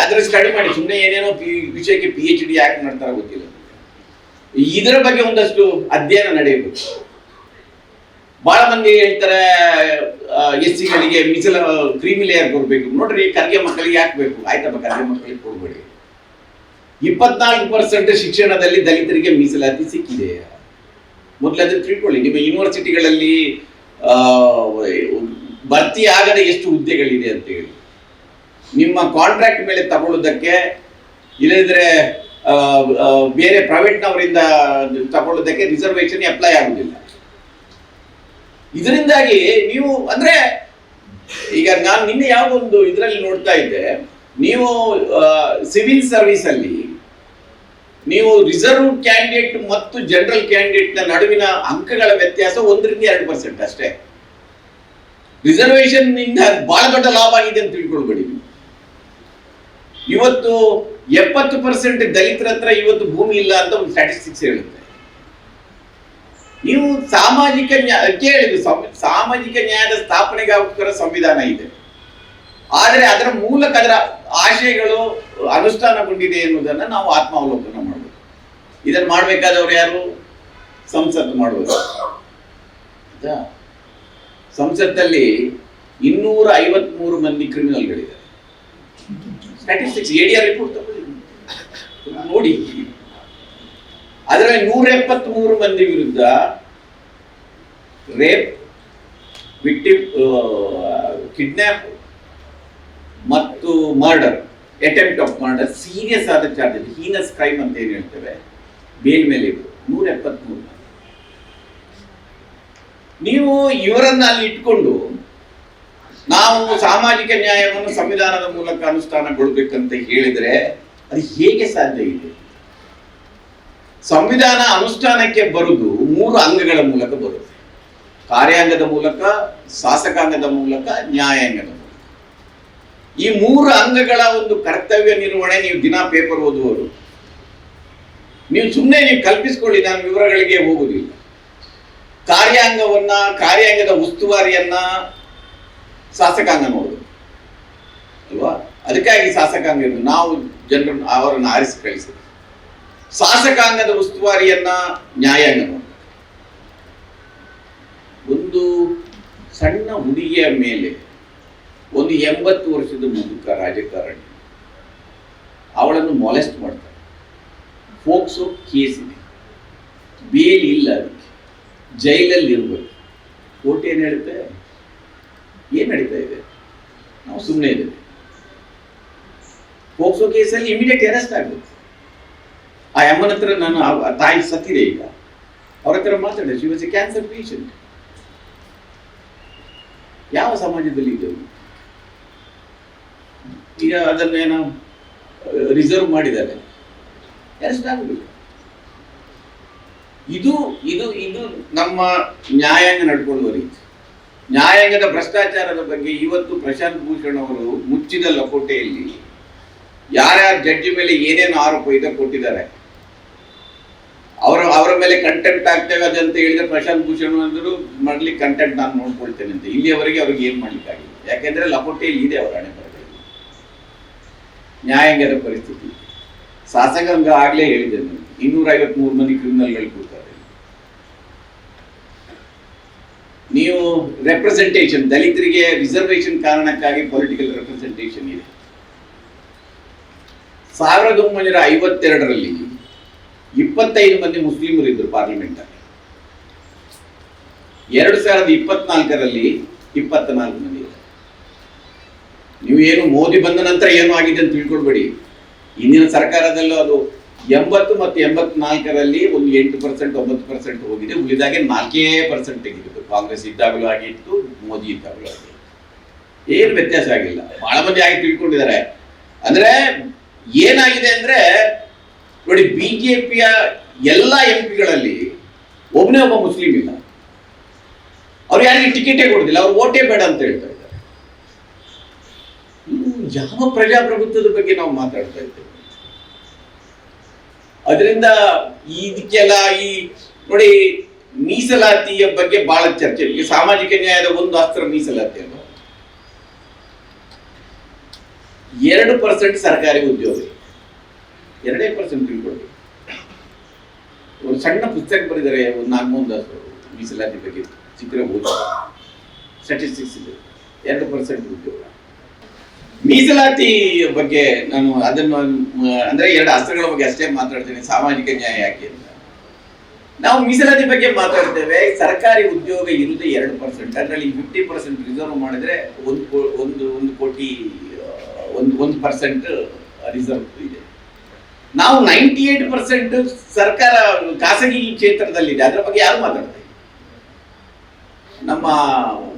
ಅದರ ಸ್ಟಡಿ ಮಾಡಿ ಸುಮ್ಮನೆ ಏನೇನೋ ಪಿ, ವಿಷಯಕ್ಕೆ ಪಿ ಎಚ್ ಡಿ ಯಾಕೆ ಮಾಡ್ತಾರೋ ಗೊತ್ತಿಲ್ಲ. ಇದರ ಬಗ್ಗೆ ಒಂದಷ್ಟು ಅಧ್ಯಯನ ನಡೆಯಬೇಕು. ಬಹಳ ಮಂದಿ ಹೇಳ್ತಾರೆ ಎಸ್ ಸಿಗಳಿಗೆ ಮೀಸಲ ಕ್ರೀಮಿ ಲೇಯರ್ ಕೊಡಬೇಕು. ನೋಡ್ರಿ ಕರ್ಗೆ ಮಕ್ಕಳಿಗೆ ಯಾಕೆ ಬೇಕು? ಆಯ್ತಪ್ಪ ಕರ್ಗೆ ಮಕ್ಕಳಿಗೆ ಕೊಡ್ಬೇಡಿ. ಇಪ್ಪತ್ನಾಲ್ಕು ಪರ್ಸೆಂಟ್ ಶಿಕ್ಷಣದಲ್ಲಿ ದಲಿತರಿಗೆ ಮೀಸಲಾತಿ ಸಿಕ್ಕಿದೆ. ಮೊದಲಾದ್ರೆ ತಿಳ್ಕೊಳ್ಳಿ, ನಿಮ್ಮ ಯೂನಿವರ್ಸಿಟಿಗಳಲ್ಲಿ ಭರ್ತಿ ಆಗದೆ ಎಷ್ಟು ಹುದ್ದೆಗಳಿದೆ ಅಂತ ಹೇಳಿ. ನಿಮ್ಮ ಕಾಂಟ್ರಾಕ್ಟ್ ಮೇಲೆ ತಗೊಳ್ಳೋದಕ್ಕೆ ಇಲ್ಲದಿದ್ರೆ ಬೇರೆ ಪ್ರೈವೇಟ್ನವರಿಂದ ತಗೊಳ್ಳೋದಕ್ಕೆ ರಿಸರ್ವೇಶನ್ ಅಪ್ಲೈ ಆಗುದಿಲ್ಲ ಇದರಿಂದಾಗಿ ನೀವು, ಅಂದ್ರೆ, ಈಗ ನಾನು ನಿನ್ನೆ ಯಾವ್ದೊಂದು ಇದರಲ್ಲಿ ನೋಡ್ತಾ ಇದ್ದೆ. ನೀವು ಸಿವಿಲ್ ಸರ್ವಿಸ್ ಅಲ್ಲಿ ನೀವು ರಿಸರ್ವ್ ಕ್ಯಾಂಡಿಡೇಟ್ ಮತ್ತು ಜನರಲ್ ಕ್ಯಾಂಡಿಡೇಟ್ನ ನಡುವಿನ ಅಂಕಗಳ ವ್ಯತ್ಯಾಸ ಒಂದರಿಂದ ಎರಡು ಪರ್ಸೆಂಟ್ ಅಷ್ಟೇ. ರಿಸರ್ವೇಶನ್ ಇಂದ ಬಹಳ ದೊಡ್ಡ ಲಾಭ ಆಗಿದೆ ಅಂತ ತಿಳ್ಕೊಳ್ಬೇಡಿ. ಇವತ್ತು ಎಪ್ಪತ್ತು ಪರ್ಸೆಂಟ್ ದಲಿತರ ಹತ್ರ ಇವತ್ತು ಭೂಮಿ ಇಲ್ಲ ಅಂತ ಒಂದು ಸ್ಟ್ಯಾಟಿಸ್ಟಿಕ್ಸ್ ಹೇಳುತ್ತೆ ನೀವು ಸಾಮಾಜಿಕ ನ್ಯಾಯ ಕೇಳಿದ್ದು ಸಾಮಾಜಿಕ ನ್ಯಾಯದ ಸ್ಥಾಪನೆಗೋಸ್ಕರ ಸಂವಿಧಾನ ಇದೆ ಆದರೆ ಅದರ ಮೂಲಕ ಅದರ ಆಶಯಗಳು ಅನುಷ್ಠಾನಗೊಂಡಿದೆ ಎನ್ನುವುದನ್ನು ನಾವು ಆತ್ಮಾವಲೋಕನ ಮಾಡಬೇಕು ಇದನ್ನು ಮಾಡಬೇಕಾದವರು ಯಾರು ಸಂಸತ್ತು ಮಾಡುವುದು ಆಯ್ತಾ? ಸಂಸತ್ತಲ್ಲಿ ಇನ್ನೂರ ಐವತ್ಮೂರು ಮಂದಿ ಕ್ರಿಮಿನಲ್ಗಳಿದ್ದಾರೆ. ಸ್ಟ್ಯಾಟಿಸ್ಟಿಕ್ಸ್ ಎಡಿಆರ್ ರಿಪೋರ್ಟ್ ತಗೊಳ್ಳಿ. ನೋಡಿ. ಅದರಲ್ಲಿ ನೂರ ಎಪ್ಪತ್ಮೂರು ಮಂದಿ ವಿರುದ್ಧ ರೇಪ್ ವಿಕ್ಟಿಮ್ ಕಿಡ್ನಾಪ್ ಮತ್ತು murder attempt of murder serious ಆದ ಚಾರ್ಜಸ್ ಹೀನಸ್ ಕ್ರೈಮ್ ಅಂತ ಏನು ಹೇಳ್ತೇವೆ? ಬೇಲ್ ಮೇಲೆ ಇವರು ನೂರ ಎಪ್ಪತ್ಮೂರು ನೀವು ಇವರನ್ನ ಅಲ್ಲಿ ಇಟ್ಕೊಂಡು ನಾವು ಸಾಮಾಜಿಕ ನ್ಯಾಯವನ್ನು ಸಂವಿಧಾನದ ಮೂಲಕ ಅನುಷ್ಠಾನಗೊಳ್ಬೇಕಂತ ಹೇಳಿದ್ರೆ ಅದು ಹೇಗೆ ಸಾಧ್ಯ ಇದೆ? ಸಂವಿಧಾನ ಅನುಷ್ಠಾನಕ್ಕೆ ಬರುದು ಮೂರು ಅಂಗಗಳ ಮೂಲಕ ಬರುತ್ತೆ. ಕಾರ್ಯಾಂಗದ ಮೂಲಕ, ಶಾಸಕಾಂಗದ ಮೂಲಕ, ನ್ಯಾಯಾಂಗದ ಮೂಲಕ. ಈ ಮೂರು ಅಂಗಗಳ ಒಂದು ಕರ್ತವ್ಯ ನಿರ್ವಹಣೆ ನೀವು ದಿನ ಪೇಪರ್ ಓದುವರು ನೀವು ಸುಮ್ಮನೆ ನೀವು ಕಲ್ಪಿಸ್ಕೊಳ್ಳಿ, ನಾನು ವಿವರಗಳಿಗೆ ಹೋಗುದಿಲ್ಲ. ಕಾರ್ಯಾಂಗವನ್ನ, ಕಾರ್ಯಾಂಗದ ಉಸ್ತುವಾರಿಯನ್ನ ಶಾಸಕಾಂಗ ನೋಡುದು. ಅಲ್ವಾ? ಅದಕ್ಕಾಗಿ ಶಾಸಕಾಂಗ ನಾವು ಜನರನ್ನು ಅವರನ್ನು ಆರಿಸಿ ಕಳಿಸಿ ಶಾಸಕಾಂಗದ ಉಸ್ತುವಾರಿಯನ್ನ ನ್ಯಾಯಾಂಗ ನೋಡುದು. ಒಂದು ಸಣ್ಣ ಹುಡುಗಿಯ ಮೇಲೆ ಒಂದು ಎಂಬತ್ತು ವರ್ಷದ ಮುದುಕ ರಾಜಕಾರಣಿ, ಅವಳನ್ನು ಮೊಲೆಸ್ಟ್ ಮಾಡ್ತಾರೆ ಫೋಕ್ಸೋ ಕೇಸ್ ಇದೆ. ಬೇಲ್ ಇಲ್ಲ ಅದಕ್ಕೆ ಜೈಲಲ್ಲಿ ಇರಬೇಕು ಕೋರ್ಟ್ ಏನು ಹೇಳುತ್ತೆ? ಏನು ನಡೀತಾ ಇದೆ? ನಾವು ಸುಮ್ಮನೆ ಇದ್ದೇವೆ. ಹೋಗ್ಸೋ ಕೇಸಲ್ಲಿ ಇಮಿಡಿಯೇಟ್ ಅರೆಸ್ಟ್ ಆಗಬೇಕು. ಆ ಅಮ್ಮನ ಹತ್ರ ನಾನು ತಾಯಿ ಸತ್ತಿದೆ ಈಗ. ಅವ್ರ ಹತ್ರ ಮಾತಾಡ she was a cancer patient ಯಾವ ಸಮಾಜದಲ್ಲಿ ಇದೆ ಈಗ ಅದನ್ನೇನೋ ರಿಸರ್ವ್ ಮಾಡಿದ್ದಾರೆ. ಅರೆಸ್ಟ್ ಆಗುದಿಲ್ಲ ಇದು ಇದು ಇದು ನಮ್ಮ ನ್ಯಾಯಾಂಗ ನಡ್ಕೊಳ್ಳುವ ರೀತಿ ನ್ಯಾಯಾಂಗದ ಭ್ರಷ್ಟಾಚಾರದ ಬಗ್ಗೆ ಇವತ್ತು ಪ್ರಶಾಂತ್ ಭೂಷಣ್ ಅವರು ಮುಚ್ಚಿದ ಲಕೋಟೆಯಲ್ಲಿ ಯಾರ್ಯಾರ ಜಡ್ಜ್ ಮೇಲೆ ಏನೇನು ಆರೋಪ ಇದೆ ಕೊಟ್ಟಿದ್ದಾರೆ. ಅವರ ಅವರ ಮೇಲೆ ಕಂಟೆಂಟ್ ಆಗ್ತೇವೆ ಅದಂತ ಹೇಳಿದ್ರೆ ಪ್ರಶಾಂತ್ ಭೂಷಣ್ ಅಂದರು ಮಾಡ್ಲಿಕ್ಕೆ ಕಂಟೆಂಟ್ ನಾನು ನೋಡ್ಕೊಳ್ತೇನೆ ಅಂತ. ಇಲ್ಲಿಯವರೆಗೆ ಅವ್ರಿಗೆ ಏನ್ ಮಾಡ್ಲಿಕ್ಕಾಗಿಲ್ಲ. ಯಾಕೆಂದ್ರೆ ಲಕೋಟೆಯಲ್ಲಿ ಇದೆ ಅವರ ಹಣೆ ನ್ಯಾಯಾಂಗದ ಪರಿಸ್ಥಿತಿ. ಶಾಸಕಾಂಗ ಆಗ್ಲೇ ಹೇಳಿದೆ ನಾನು ಇನ್ನೂರ ಐವತ್ಮೂರು ಮಂದಿ ಕ್ರಿಮಿನಲ್ಗಳು ನೀವು ರೆಪ್ರೆಸೆಂಟೇಷನ್ ದಲಿತರಿಗೆ ರಿಸರ್ವೇಶನ್ ಕಾರಣಕ್ಕಾಗಿ ಪೊಲಿಟಿಕಲ್ ರೆಪ್ರೆಸೆಂಟೇಷನ್ ಇದೆ. ಸಾವಿರದ ಒಂಬೈನೂರ ಐವತ್ತೆರಡರಲ್ಲಿ ಇಪ್ಪತ್ತೈದು ಮಂದಿ ಮುಸ್ಲಿಮರು ಇದ್ದರು ಪಾರ್ಲಿಮೆಂಟ್ ಅಲ್ಲಿ ಎರಡು ಸಾವಿರದ ಇಪ್ಪತ್ನಾಲ್ಕರಲ್ಲಿ ಇಪ್ಪತ್ತ ನಾಲ್ಕು ಮಂದಿ ಇದ್ದಾರೆ. ನೀವು ಏನು ಮೋದಿ ಬಂದ ನಂತರ ಏನು ಆಗಿದೆ ಅಂತ ತಿಳ್ಕೊಳ್ಬೇಡಿ. ಇಂದಿನ ಸರ್ಕಾರದಲ್ಲೂ ಅದು ಎಂಬತ್ತು ಮತ್ತು ಎಂಬತ್ನಾಲ್ಕರಲ್ಲಿ ಒಂದು ಎಂಟು ಪರ್ಸೆಂಟ್, ಒಂಬತ್ತು ಪರ್ಸೆಂಟ್ ಹೋಗಿದೆ. ಉಳಿದಾಗೆ ನಾಲ್ಕೇ ಪರ್ಸೆಂಟ್ ತೆಗೆದಿತ್ತು ಕಾಂಗ್ರೆಸ್ ಇದ್ದಾಗಲೂ ಆಗಿತ್ತು, ಮೋದಿ ಇದ್ದಾಗಲೂ ಆಗಿತ್ತು. ಏನು ವ್ಯತ್ಯಾಸ ಆಗಿಲ್ಲ. ಬಹಳ ಮಂದಿ ಆಗಿ ತಿಳ್ಕೊಂಡಿದ್ದಾರೆ. ಅಂದ್ರೆ ಏನಾಗಿದೆ ಅಂದ್ರೆ, ನೋಡಿ, ಬಿಜೆಪಿಯ ಎಲ್ಲ ಎಂ ಪಿಗಳಲ್ಲಿ ಒಬ್ಬನೇ ಒಬ್ಬ ಮುಸ್ಲಿಂ ಇಲ್ಲ. ಅವ್ರು ಯಾರಿಗೆ ಟಿಕೆಟೇ ಕೊಡೋದಿಲ್ಲ. ಅವ್ರು ಓಟೇ ಬೇಡ ಅಂತ ಹೇಳ್ತಾ ಇದ್ದಾರೆ. ಯಾವ ಪ್ರಜಾಪ್ರಭುತ್ವದ ಬಗ್ಗೆ ನಾವು ಮಾತಾಡ್ತಾ ಇದ್ದೇವೆ? ಅದರಿಂದ ಇದಕ್ಕೆಲ್ಲ ಈ ನೋಡಿ ಮೀಸಲಾತಿಯ ಬಗ್ಗೆ ಬಹಳ ಚರ್ಚೆ. ಈಗ ಸಾಮಾಜಿಕ ನ್ಯಾಯದ ಒಂದು ಅಸ್ತ್ರ ಮೀಸಲಾತಿ ಅಂತ ಎರಡು ಪರ್ಸೆಂಟ್ ಸರ್ಕಾರಿ ಉದ್ಯೋಗ. ಎರಡೇ ಪರ್ಸೆಂಟ್ ತಿಳ್ಕೊಳ್ಳಿ ಒಂದು ಸಣ್ಣ ಪುಸ್ತಕ ಬರೆದರೆ ಒಂದು ನಾಲ್ಕು ಮೀಸಲಾತಿ ಬಗ್ಗೆ ಚಿತ್ರ ಓದ ಸ್ಟಾಟಿಸ್ಟಿಕ್ಸ್ ಇದೆ. ಎರಡು ಪರ್ಸೆಂಟ್ ಉದ್ಯೋಗ. ಮೀಸಲಾತಿ ಬಗ್ಗೆ ನಾನು ಅದನ್ನು, ಅಂದ್ರೆ ಎರಡು ಅಸ್ತ್ರಗಳ ಬಗ್ಗೆ ಅಷ್ಟೇ ಮಾತಾಡ್ತೇನೆ, ಸಾಮಾಜಿಕ ನ್ಯಾಯ ಯಾಕೆ ಅಂತ. ನಾವು ಮೀಸಲಾತಿ ಬಗ್ಗೆ ಮಾತಾಡ್ತೇವೆ, ಸರ್ಕಾರಿ ಉದ್ಯೋಗ ಇರುವುದೇ ಎರಡು ಪರ್ಸೆಂಟ್, ಅದರಲ್ಲಿ ಫಿಫ್ಟಿ ಪರ್ಸೆಂಟ್ ರಿಸರ್ವ್ ಮಾಡಿದ್ರೆ ಒಂದು ಒಂದು ಒಂದು ಕೋಟಿ, ಒಂದು ಒಂದು ಪರ್ಸೆಂಟ್ ರಿಸರ್ವ್ ಇದೆ. ನಾವು ನೈಂಟಿ ಏಟ್ ಪರ್ಸೆಂಟ್ ಸರ್ಕಾರ ಖಾಸಗಿ ಕ್ಷೇತ್ರದಲ್ಲಿದೆ, ಅದರ ಬಗ್ಗೆ ಯಾರು ಮಾತಾಡ್ತಾರೆ? ನಮ್ಮ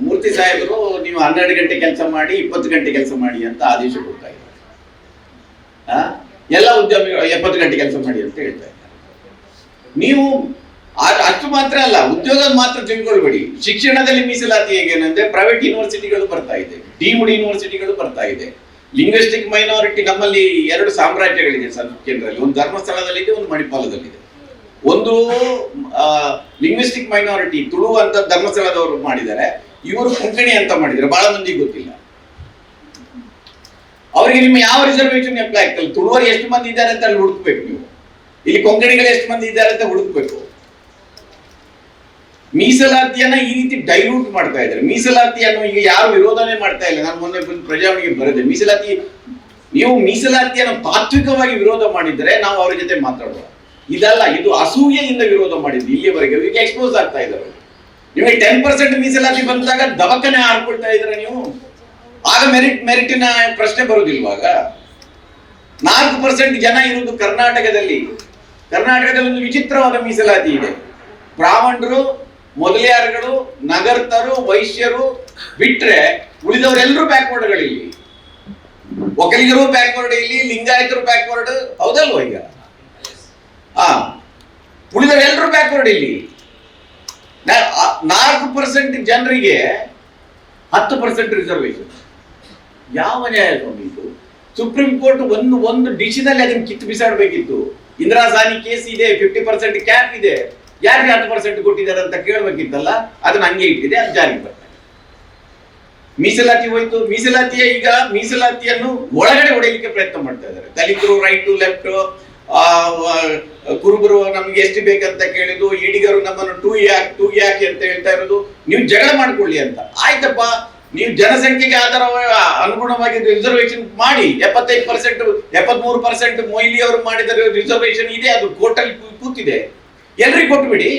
ಮೂರ್ತಿ ಸಾಹೇಬರು, ನೀವು ಹನ್ನೆರಡು ಗಂಟೆ ಕೆಲಸ ಮಾಡಿ, ಇಪ್ಪತ್ತು ಗಂಟೆ ಕೆಲಸ ಮಾಡಿ ಅಂತ ಆದೇಶ ಕೊಡ್ತಾ ಇದ್ದಾರೆ? ಎಲ್ಲ ಉದ್ಯಮಿಗಳು ಎಪ್ಪತ್ತು ಗಂಟೆ ಕೆಲಸ ಮಾಡಿ ಅಂತ ಹೇಳ್ತಾ ಇದ್ದಾರೆ. ನೀವು ಅಷ್ಟು ಮಾತ್ರ ಅಲ್ಲ, ಉದ್ಯೋಗ ಮಾತ್ರ ತಿಳ್ಕೊಳ್ಬೇಡಿ. ಶಿಕ್ಷಣದಲ್ಲಿ ಮೀಸಲಾತಿ ಹೇಗೇನಂದ್ರೆ ಪ್ರೈವೇಟ್ ಯೂನಿವರ್ಸಿಟಿಗಳು ಬರ್ತಾ ಇದೆ ಡೀಮ್ಡ್ ಯೂನಿವರ್ಸಿಟಿಗಳು ಬರ್ತಾ ಇದೆ. ಲಿಂಗ್ವಿಸ್ಟಿಕ್ ಮೈನಾರಿಟಿ ನಮ್ಮಲ್ಲಿ ಎರಡು ಸಾಮ್ರಾಜ್ಯಗಳಿದೆ ಸರ್, ಕೇಂದ್ರದಲ್ಲಿ. ಒಂದು ಧರ್ಮಸ್ಥಳದಲ್ಲಿದೆ, ಒಂದು ಮಣಿಪಾಲದಲ್ಲಿದೆ. ಒಂದು ಲಿಂಗ್ವಿಸ್ಟಿಕ್ ಮೈನಾರಿಟಿ ತುಳು ಅಂತ ಧರ್ಮಸ್ಥಳದವರು ಮಾಡಿದ್ದಾರೆ. ಇವರು ಕೊಂಕಣಿ ಅಂತ ಮಾಡಿದ್ದಾರೆ. ಬಹಳ ಮಂದಿಗೆ ಗೊತ್ತಿಲ್ಲ. ಅವರಿಗೆ ನಿಮ್ಮ ಯಾವ ರಿಸರ್ವೇಶನ್ ಅಪ್ಲೈ ಆಗ್ತಲ್ಲ? ತುಳುವರು ಎಷ್ಟು ಮಂದಿ ಇದ್ದಾರೆ ಅಂತ ಅಲ್ಲಿ ಹುಡುಕ್ಬೇಕು ನೀವು. ಇಲ್ಲಿ ಕೊಂಕಣಿಗಳು ಎಷ್ಟು ಮಂದಿ ಇದ್ದಾರೆ ಅಂತ ಹುಡುಕ್ಬೇಕು. ಮೀಸಲಾತಿಯನ್ನ ಈ ರೀತಿ ಡೈಲ್ಯೂಟ್ ಮಾಡ್ತಾ ಇದ್ದಾರೆ. ಮೀಸಲಾತಿಯನ್ನು ಈಗ ಯಾರು ವಿರೋಧನೆ ಮಾಡ್ತಾ ಇಲ್ಲ. ನಾನು ಮೊನ್ನೆ ಪ್ರಜಾವಣಿಗೆ ಬರೆದೆ. ಮೀಸಲಾತಿ, ನೀವು ಮೀಸಲಾತಿಯನ್ನು ತಾತ್ವಿಕವಾಗಿ ವಿರೋಧ ಮಾಡಿದ್ರೆ ನಾವು ಅವ್ರ ಜೊತೆ ಮಾತಾಡುವ ಇದಲ್ಲ, ಇದು ಅಸೂಯೆಯಿಂದ ವಿರೋಧ ಮಾಡಿದ್ದು ಇಲ್ಲಿವರೆಗೆ. ಇವರಿಗೆ ಎಕ್ಸ್ಪೋಸ್ ಆಗ್ತಾ ಇದ್ದಾರೆ. ನಿಮಗೆ ಟೆನ್ ಪರ್ಸೆಂಟ್ ಮೀಸಲಾತಿ ಬಂದಾಗ ದವಕನೆ ಹಾಕೊಳ್ತಾ ಇದ್ರೆ ನೀವು? ಆಗ ಮೆರಿಟ್ ಮೆರಿಟಿನ ಪ್ರಶ್ನೆ ಬರುವುದಿಲ್ವಾಗ ನಾಲ್ಕು ಪರ್ಸೆಂಟ್ ಜನ ಇರುವುದು ಕರ್ನಾಟಕದಲ್ಲಿ. ಕರ್ನಾಟಕದಲ್ಲಿ ಒಂದು ವಿಚಿತ್ರವಾದ ಮೀಸಲಾತಿ ಇದೆ. ಬ್ರಾಹ್ಮಣರು, ಮೊದಲಿಯಾರ್ಗಳು, ನಗರ್ತರು, ವೈಶ್ಯರು ಬಿಟ್ರೆ ಉಳಿದವರೆಲ್ಲರೂ ಬ್ಯಾಕ್ವರ್ಡ್ಗಳಿಲ್ಲಿ ಒಕ್ಕಲಿಗರು ಬ್ಯಾಕ್ವರ್ಡ್ ಇಲ್ಲಿ, ಲಿಂಗಾಯತರು ಬ್ಯಾಕ್ವರ್ಡ್ ಹೌದಲ್ವ ಈಗ? ಆ ಉಳಿದವರೆಲ್ಲರೂ ಬ್ಯಾಕ್ವರ್ಡ್ ಇಲ್ಲಿ. ನಾಲ್ಕು ಪರ್ಸೆಂಟ್ ಜನರಿಗೆ ಹತ್ತು ಪರ್ಸೆಂಟ್ ರಿಸರ್ವೇಶನ್ ಯಾವ ನ್ಯಾಯ ಸುಪ್ರೀಂ ಕೋರ್ಟ್ ಒಂದು ಒಂದು ಡಿಶಿನಲ್ಲಿ ಅದನ್ನು ಕಿತ್ತು ಬಿಸಾಡಬೇಕಿತ್ತು. ಇಂದಿರಾ ಸಾನಿ ಕೇಸ್ ಇದೆ ಫಿಫ್ಟಿ ಪರ್ಸೆಂಟ್ ಕ್ಯಾಪ್ ಇದೆ. ಯಾರಿಗೆ ಹತ್ತು ಪರ್ಸೆಂಟ್ ಕೊಟ್ಟಿದ್ದಾರೆ ಅಂತ ಕೇಳಬೇಕಿತ್ತಲ್ಲ, ಅದನ್ನ ಹಂಗೆ ಇಟ್ಟಿದೆ, ಅದು ಜಾರಿಗೆ ಬರ್ತಾರೆ ಮೀಸಲಾತಿ ಹೋಯ್ತು. ಮೀಸಲಾತಿಯ ಈಗ ಮೀಸಲಾತಿಯನ್ನು ಒಳಗಡೆ ಹೊಡೆಯಲಿಕ್ಕೆ ಪ್ರಯತ್ನ ಮಾಡ್ತಾ ಇದ್ದಾರೆ. ದಲಿತರು ರೈಟ್ ಟು ಲೆಫ್ಟ್ ಕುರುಬರು ನಮ್ಗೆ ಎಷ್ಟು ಬೇಕಂತ ಕೇಳಿದ್ದು, ಈಡಿಗರು ನಮ್ಮನ್ನು ಟೂ ಯಾಕ್ ಟೂ ಯಾಕ್ ಅಂತ ಹೇಳ್ತಾ ಇರೋದು, ನೀವು ಜಗಳ ಮಾಡ್ಕೊಳ್ಳಿ ಅಂತ. ಆಯ್ತಪ್ಪ, ನೀವು ಜನಸಂಖ್ಯೆಗೆ ಆಧಾರ ಅನುಗುಣವಾಗಿ ರಿಸರ್ವೇಶನ್ ಮಾಡಿ, ಎಪ್ಪತ್ತೈದು ಪರ್ಸೆಂಟ್ ಎಪ್ಪತ್ಮೂರು ಪರ್ಸೆಂಟ್ ಮೊಯ್ಲಿ ಅವರು ಮಾಡಿದ ರಿಸರ್ವೇಶನ್ ಇದೆ, ಅದು ಕೋರ್ಟಲ್ಲಿ ಕೂತಿದೆ. ಎಲ್ರಿಗೂ ಕೊಟ್ಬಿಡಿ.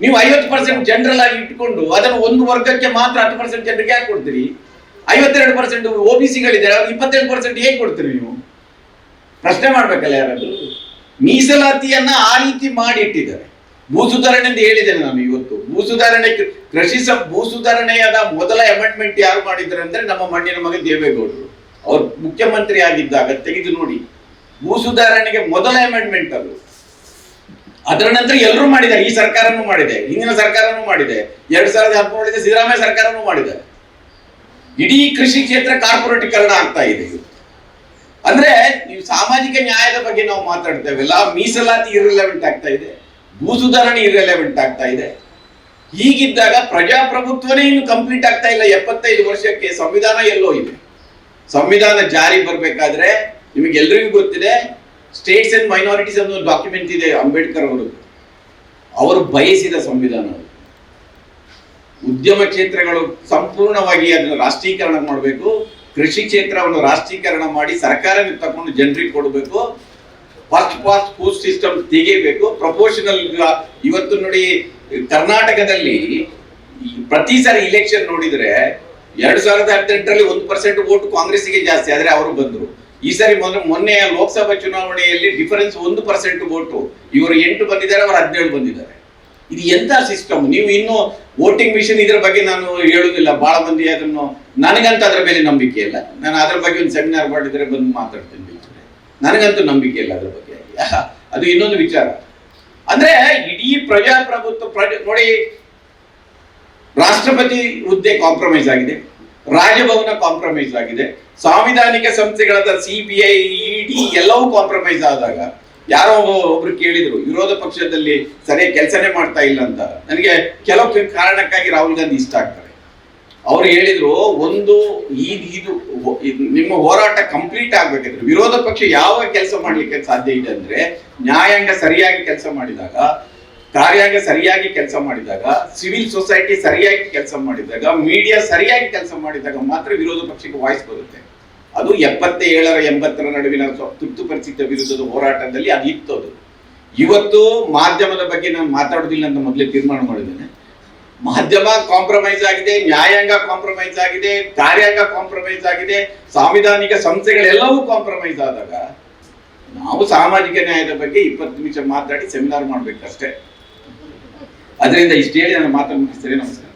ನೀವು ಐವತ್ತು ಪರ್ಸೆಂಟ್ ಜನರಲ್ ಆಗಿ ಇಟ್ಕೊಂಡು, ಅದನ್ನು ಒಂದು ವರ್ಗಕ್ಕೆ ಮಾತ್ರ ಹತ್ತು ಪರ್ಸೆಂಟ್ ಜನರಿಗೆ ಯಾಕೆ ಕೊಡ್ತೀರಿ? ಐವತ್ತೆರಡು ಪರ್ಸೆಂಟ್ ಒ ಬಿ ಸಿಗಳಿದ್ದಾರೆ ಅವ್ರಿಗೆ ಇಪ್ಪತ್ತೆರಡು ಪರ್ಸೆಂಟ್ ಹೇಗೆ ಕೊಡ್ತೀರಿ ನೀವು? ಪ್ರಶ್ನೆ ಮಾಡ್ಬೇಕಲ್ಲ ಯಾರಾದ್ರು? ಮೀಸಲಾತಿಯನ್ನ ಆ ರೀತಿ ಮಾಡಿಟ್ಟಿದ್ದಾರೆ. ಭೂಸುಧಾರಣೆ ಅಂತ ಹೇಳಿದ್ದೇನೆ ನಾನು ಇವತ್ತು. ಭೂ ಸುಧಾರಣೆ ಕೃಷಿ ಸ ಭೂ ಸುಧಾರಣೆಯಾದ ಮೊದಲ ಅಮೆಂಡ್ಮೆಂಟ್ ಯಾರು ಮಾಡಿದ್ರು ಅಂದ್ರೆ ನಮ್ಮ ಮಣ್ಣಿನ ಮಗ ದೇವೇಗೌಡರು. ಅವ್ರು ಮುಖ್ಯಮಂತ್ರಿ ಆಗಿದ್ದಾಗ, ತೆಗೆದು ನೋಡಿ. ಭೂ ಸುಧಾರಣೆಗೆ ಮೊದಲ ಅಮೆಂಡ್ಮೆಂಟ್ ಅದು. ಅದರ ನಂತರ ಎಲ್ಲರೂ ಮಾಡಿದ್ದಾರೆ. ಈ ಸರ್ಕಾರನೂ ಮಾಡಿದೆ. ಹಿಂದಿನ ಸರ್ಕಾರನೂ ಮಾಡಿದೆ. ಎರಡ್ ಸಾವಿರದ ಹದಿನೇಳರಿಂದ ಸಿದ್ದರಾಮಯ್ಯ ಸರ್ಕಾರನೂ ಮಾಡಿದೆ ಇಡೀ ಕೃಷಿ ಕ್ಷೇತ್ರ ಕಾರ್ಪೊರೇಟೀಕರಣ ಆಗ್ತಾ ಇದೆ. ಅಂದ್ರೆ ನೀವು ಸಾಮಾಜಿಕ ನ್ಯಾಯದ ಬಗ್ಗೆ ನಾವು ಮಾತಾಡ್ತೇವೆಲ್ಲ ಮೀಸಲಾತಿ ಇರ್ರೆಲೆವೆಂಟ್ ಆಗ್ತಾ ಇದೆ. ಭೂ ಸುಧಾರಣೆ ಇರ್ರೆಲೆವೆಂಟ್ ಆಗ್ತಾ ಇದೆ. ಹೀಗಿದ್ದಾಗ ಪ್ರಜಾಪ್ರಭುತ್ವನೇ ಇನ್ನು ಕಂಪ್ಲೀಟ್ ಆಗ್ತಾ ಇಲ್ಲ. ಎಪ್ಪತ್ತೈದು ವರ್ಷಕ್ಕೆ ಸಂವಿಧಾನ ಎಲ್ಲೋ ಇದೆ. ಸಂವಿಧಾನ ಜಾರಿ ಬರಬೇಕಾದ್ರೆ ನಿಮಗೆ ಎಲ್ರಿಗೂ ಗೊತ್ತಿದೆ ಸ್ಟೇಟ್ಸ್ ಅಂಡ್ ಮೈನಾರಿಟೀಸ್ ಅನ್ನೋ ಡಾಕ್ಯುಮೆಂಟ್ ಇದೆ ಅಂಬೇಡ್ಕರ್ ಅವರು ಅವರು ಬಯಸಿದ ಸಂವಿಧಾನ. ಉದ್ಯಮ ಕ್ಷೇತ್ರಗಳು ಸಂಪೂರ್ಣವಾಗಿ ಅದನ್ನು ರಾಷ್ಟ್ರೀಕರಣ ಮಾಡಬೇಕು. ಕೃಷಿ ಕ್ಷೇತ್ರವನ್ನು ರಾಷ್ಟ್ರೀಕರಣ ಮಾಡಿ ಸರ್ಕಾರವೇ ತಗೊಂಡು ಜನರಿಗೆ ಕೊಡಬೇಕು. ಫಸ್ಟ್ ಫಾಸ್ಟ್ ಫುಡ್ ಸಿಸ್ಟಮ್ ತೆಗಿಬೇಕು. ಪ್ರಪೋರ್ಷನಲ್ ಇವತ್ತು ನೋಡಿ ಕರ್ನಾಟಕದಲ್ಲಿ ಪ್ರತಿ ಸಾರಿ ಇಲೆಕ್ಷನ್ ನೋಡಿದ್ರೆ ಎರಡ್ ಸಾವಿರದ ಹದಿನೆಂಟರಲ್ಲಿ ಒಂದು ಪರ್ಸೆಂಟ್ ವೋಟ್ ಕಾಂಗ್ರೆಸ್ಗೆ ಜಾಸ್ತಿ, ಆದ್ರೆ ಅವರು ಬಂದರು. ಈ ಸಾರಿ ಮೊನ್ನೆ ಲೋಕಸಭಾ ಚುನಾವಣೆಯಲ್ಲಿ ಡಿಫರೆನ್ಸ್ ಒಂದು ಪರ್ಸೆಂಟ್ ವೋಟು ಇವರು ಎಂಟು ಬಂದಿದ್ದಾರೆ, ಅವರು ಹದಿನೇಳು ಬಂದಿದ್ದಾರೆ. ಇದು ಎಂತ ಸಿಸ್ಟಮ್ ನೀವು ಇನ್ನು ವೋಟಿಂಗ್ ಮಿಷನ್ ಇದ್ರ ಬಗ್ಗೆ ನಾನು ಹೇಳುದಿಲ್ಲ. ಬಹಳ ಮಂದಿ ಅದನ್ನು ನನಗಂತ ಅದ್ರ ಮೇಲೆ ನಂಬಿಕೆ ಇಲ್ಲ. ನಾನು ಅದ್ರ ಬಗ್ಗೆ ಒಂದು ಸೆಮಿನಾರ್ ಮಾಡಿದ್ರೆ ಬಂದು ಮಾತಾಡ್ತೀನಿ. ನನಗಂತೂ ನಂಬಿಕೆ ಇಲ್ಲ ಅದ್ರ ಬಗ್ಗೆ. ಅದು ಇನ್ನೊಂದು ವಿಚಾರ. ಅಂದ್ರೆ ಇಡೀ ಪ್ರಜಾಪ್ರಭುತ್ವ ಪ್ರಜೆ ನೋಡಿ, ರಾಷ್ಟ್ರಪತಿ ಹುದ್ದೆ ಕಾಂಪ್ರಮೈಸ್ ಆಗಿದೆ. ರಾಜಭವನ ಕಾಂಪ್ರಮೈಸ್ ಆಗಿದೆ. ಸಾಂವಿಧಾನಿಕ ಸಂಸ್ಥೆಗಳಾದ ಸಿಬಿಐ ಇಡಿ ಎಲ್ಲವೂ ಕಾಂಪ್ರಮೈಸ್ ಆದಾಗ ಯಾರೋ ಒಬ್ರು ಕೇಳಿದ್ರು, ವಿರೋಧ ಪಕ್ಷದಲ್ಲಿ ಸರಿಯಾಗಿ ಕೆಲಸನೇ ಮಾಡ್ತಾ ಇಲ್ಲ ಅಂತ. ನನಗೆ ಕೆಲವು ಕಾರಣಕ್ಕಾಗಿ ರಾಹುಲ್ ಗಾಂಧಿ ಇಷ್ಟ ಆಗ್ತಾರೆ. ಅವ್ರು ಹೇಳಿದ್ರು, ಒಂದು ಇದು ಇದು, ನಿಮ್ಮ ಹೋರಾಟ ಕಂಪ್ಲೀಟ್ ಆಗ್ಬೇಕಿದ್ರೆ, ವಿರೋಧ ಪಕ್ಷ ಯಾವ ಕೆಲಸ ಮಾಡ್ಲಿಕ್ಕೆ ಸಾಧ್ಯ ಇದೆ ಅಂದ್ರೆ, ನ್ಯಾಯಾಂಗ ಸರಿಯಾಗಿ ಕೆಲಸ ಮಾಡಿದಾಗ, ಕಾರ್ಯಾಂಗ ಸರಿಯಾಗಿ ಕೆಲಸ ಮಾಡಿದಾಗ, ಸಿವಿಲ್ ಸೊಸೈಟಿ ಸರಿಯಾಗಿ ಕೆಲಸ ಮಾಡಿದಾಗ, ಮೀಡಿಯಾ ಸರಿಯಾಗಿ ಕೆಲಸ ಮಾಡಿದಾಗ ಮಾತ್ರ ವಿರೋಧ ಪಕ್ಷಕ್ಕೆ ವಾಯ್ಸ್ ಬರುತ್ತೆ. ಅದು ಎಪ್ಪತ್ತೇಳರ ಎಂಬತ್ತರ ನಡುವಿನ ತುರ್ತು ಪರಿಸ್ಥಿತಿಯ ವಿರುದ್ಧದ ಹೋರಾಟದಲ್ಲಿ ಅದು ಇತ್ತು ಅದು. ಇವತ್ತು ಮಾಧ್ಯಮದ ಬಗ್ಗೆ ನಾನು ಮಾತಾಡೋದಿಲ್ಲ ಅಂತ ಮೊದಲೇ ತೀರ್ಮಾನ ಮಾಡಿದ್ದೇನೆ. ಮಾಧ್ಯಮ ಕಾಂಪ್ರಮೈಸ್ ಆಗಿದೆ, ನ್ಯಾಯಾಂಗ ಕಾಂಪ್ರಮೈಸ್ ಆಗಿದೆ, ಕಾರ್ಯಾಂಗ ಕಾಂಪ್ರಮೈಸ್ ಆಗಿದೆ, ಸಾಂವಿಧಾನಿಕ ಸಂಸ್ಥೆಗಳೆಲ್ಲವೂ ಕಾಂಪ್ರಮೈಸ್ ಆದಾಗ ನಾವು ಸಾಮಾಜಿಕ ನ್ಯಾಯದ ಬಗ್ಗೆ ಇಪ್ಪತ್ತು ನಿಮಿಷ ಮಾತಾಡಿ ಸೆಮಿನಾರ್ ಮಾಡ್ಬೇಕಷ್ಟೇ. ಅದರಿಂದ ಇಷ್ಟು ಹೇಳಿ ನಾನು ಮಾತನ್ನು ಮುಗಿಸ್ತೇನೆ. ನಮಸ್ಕಾರ.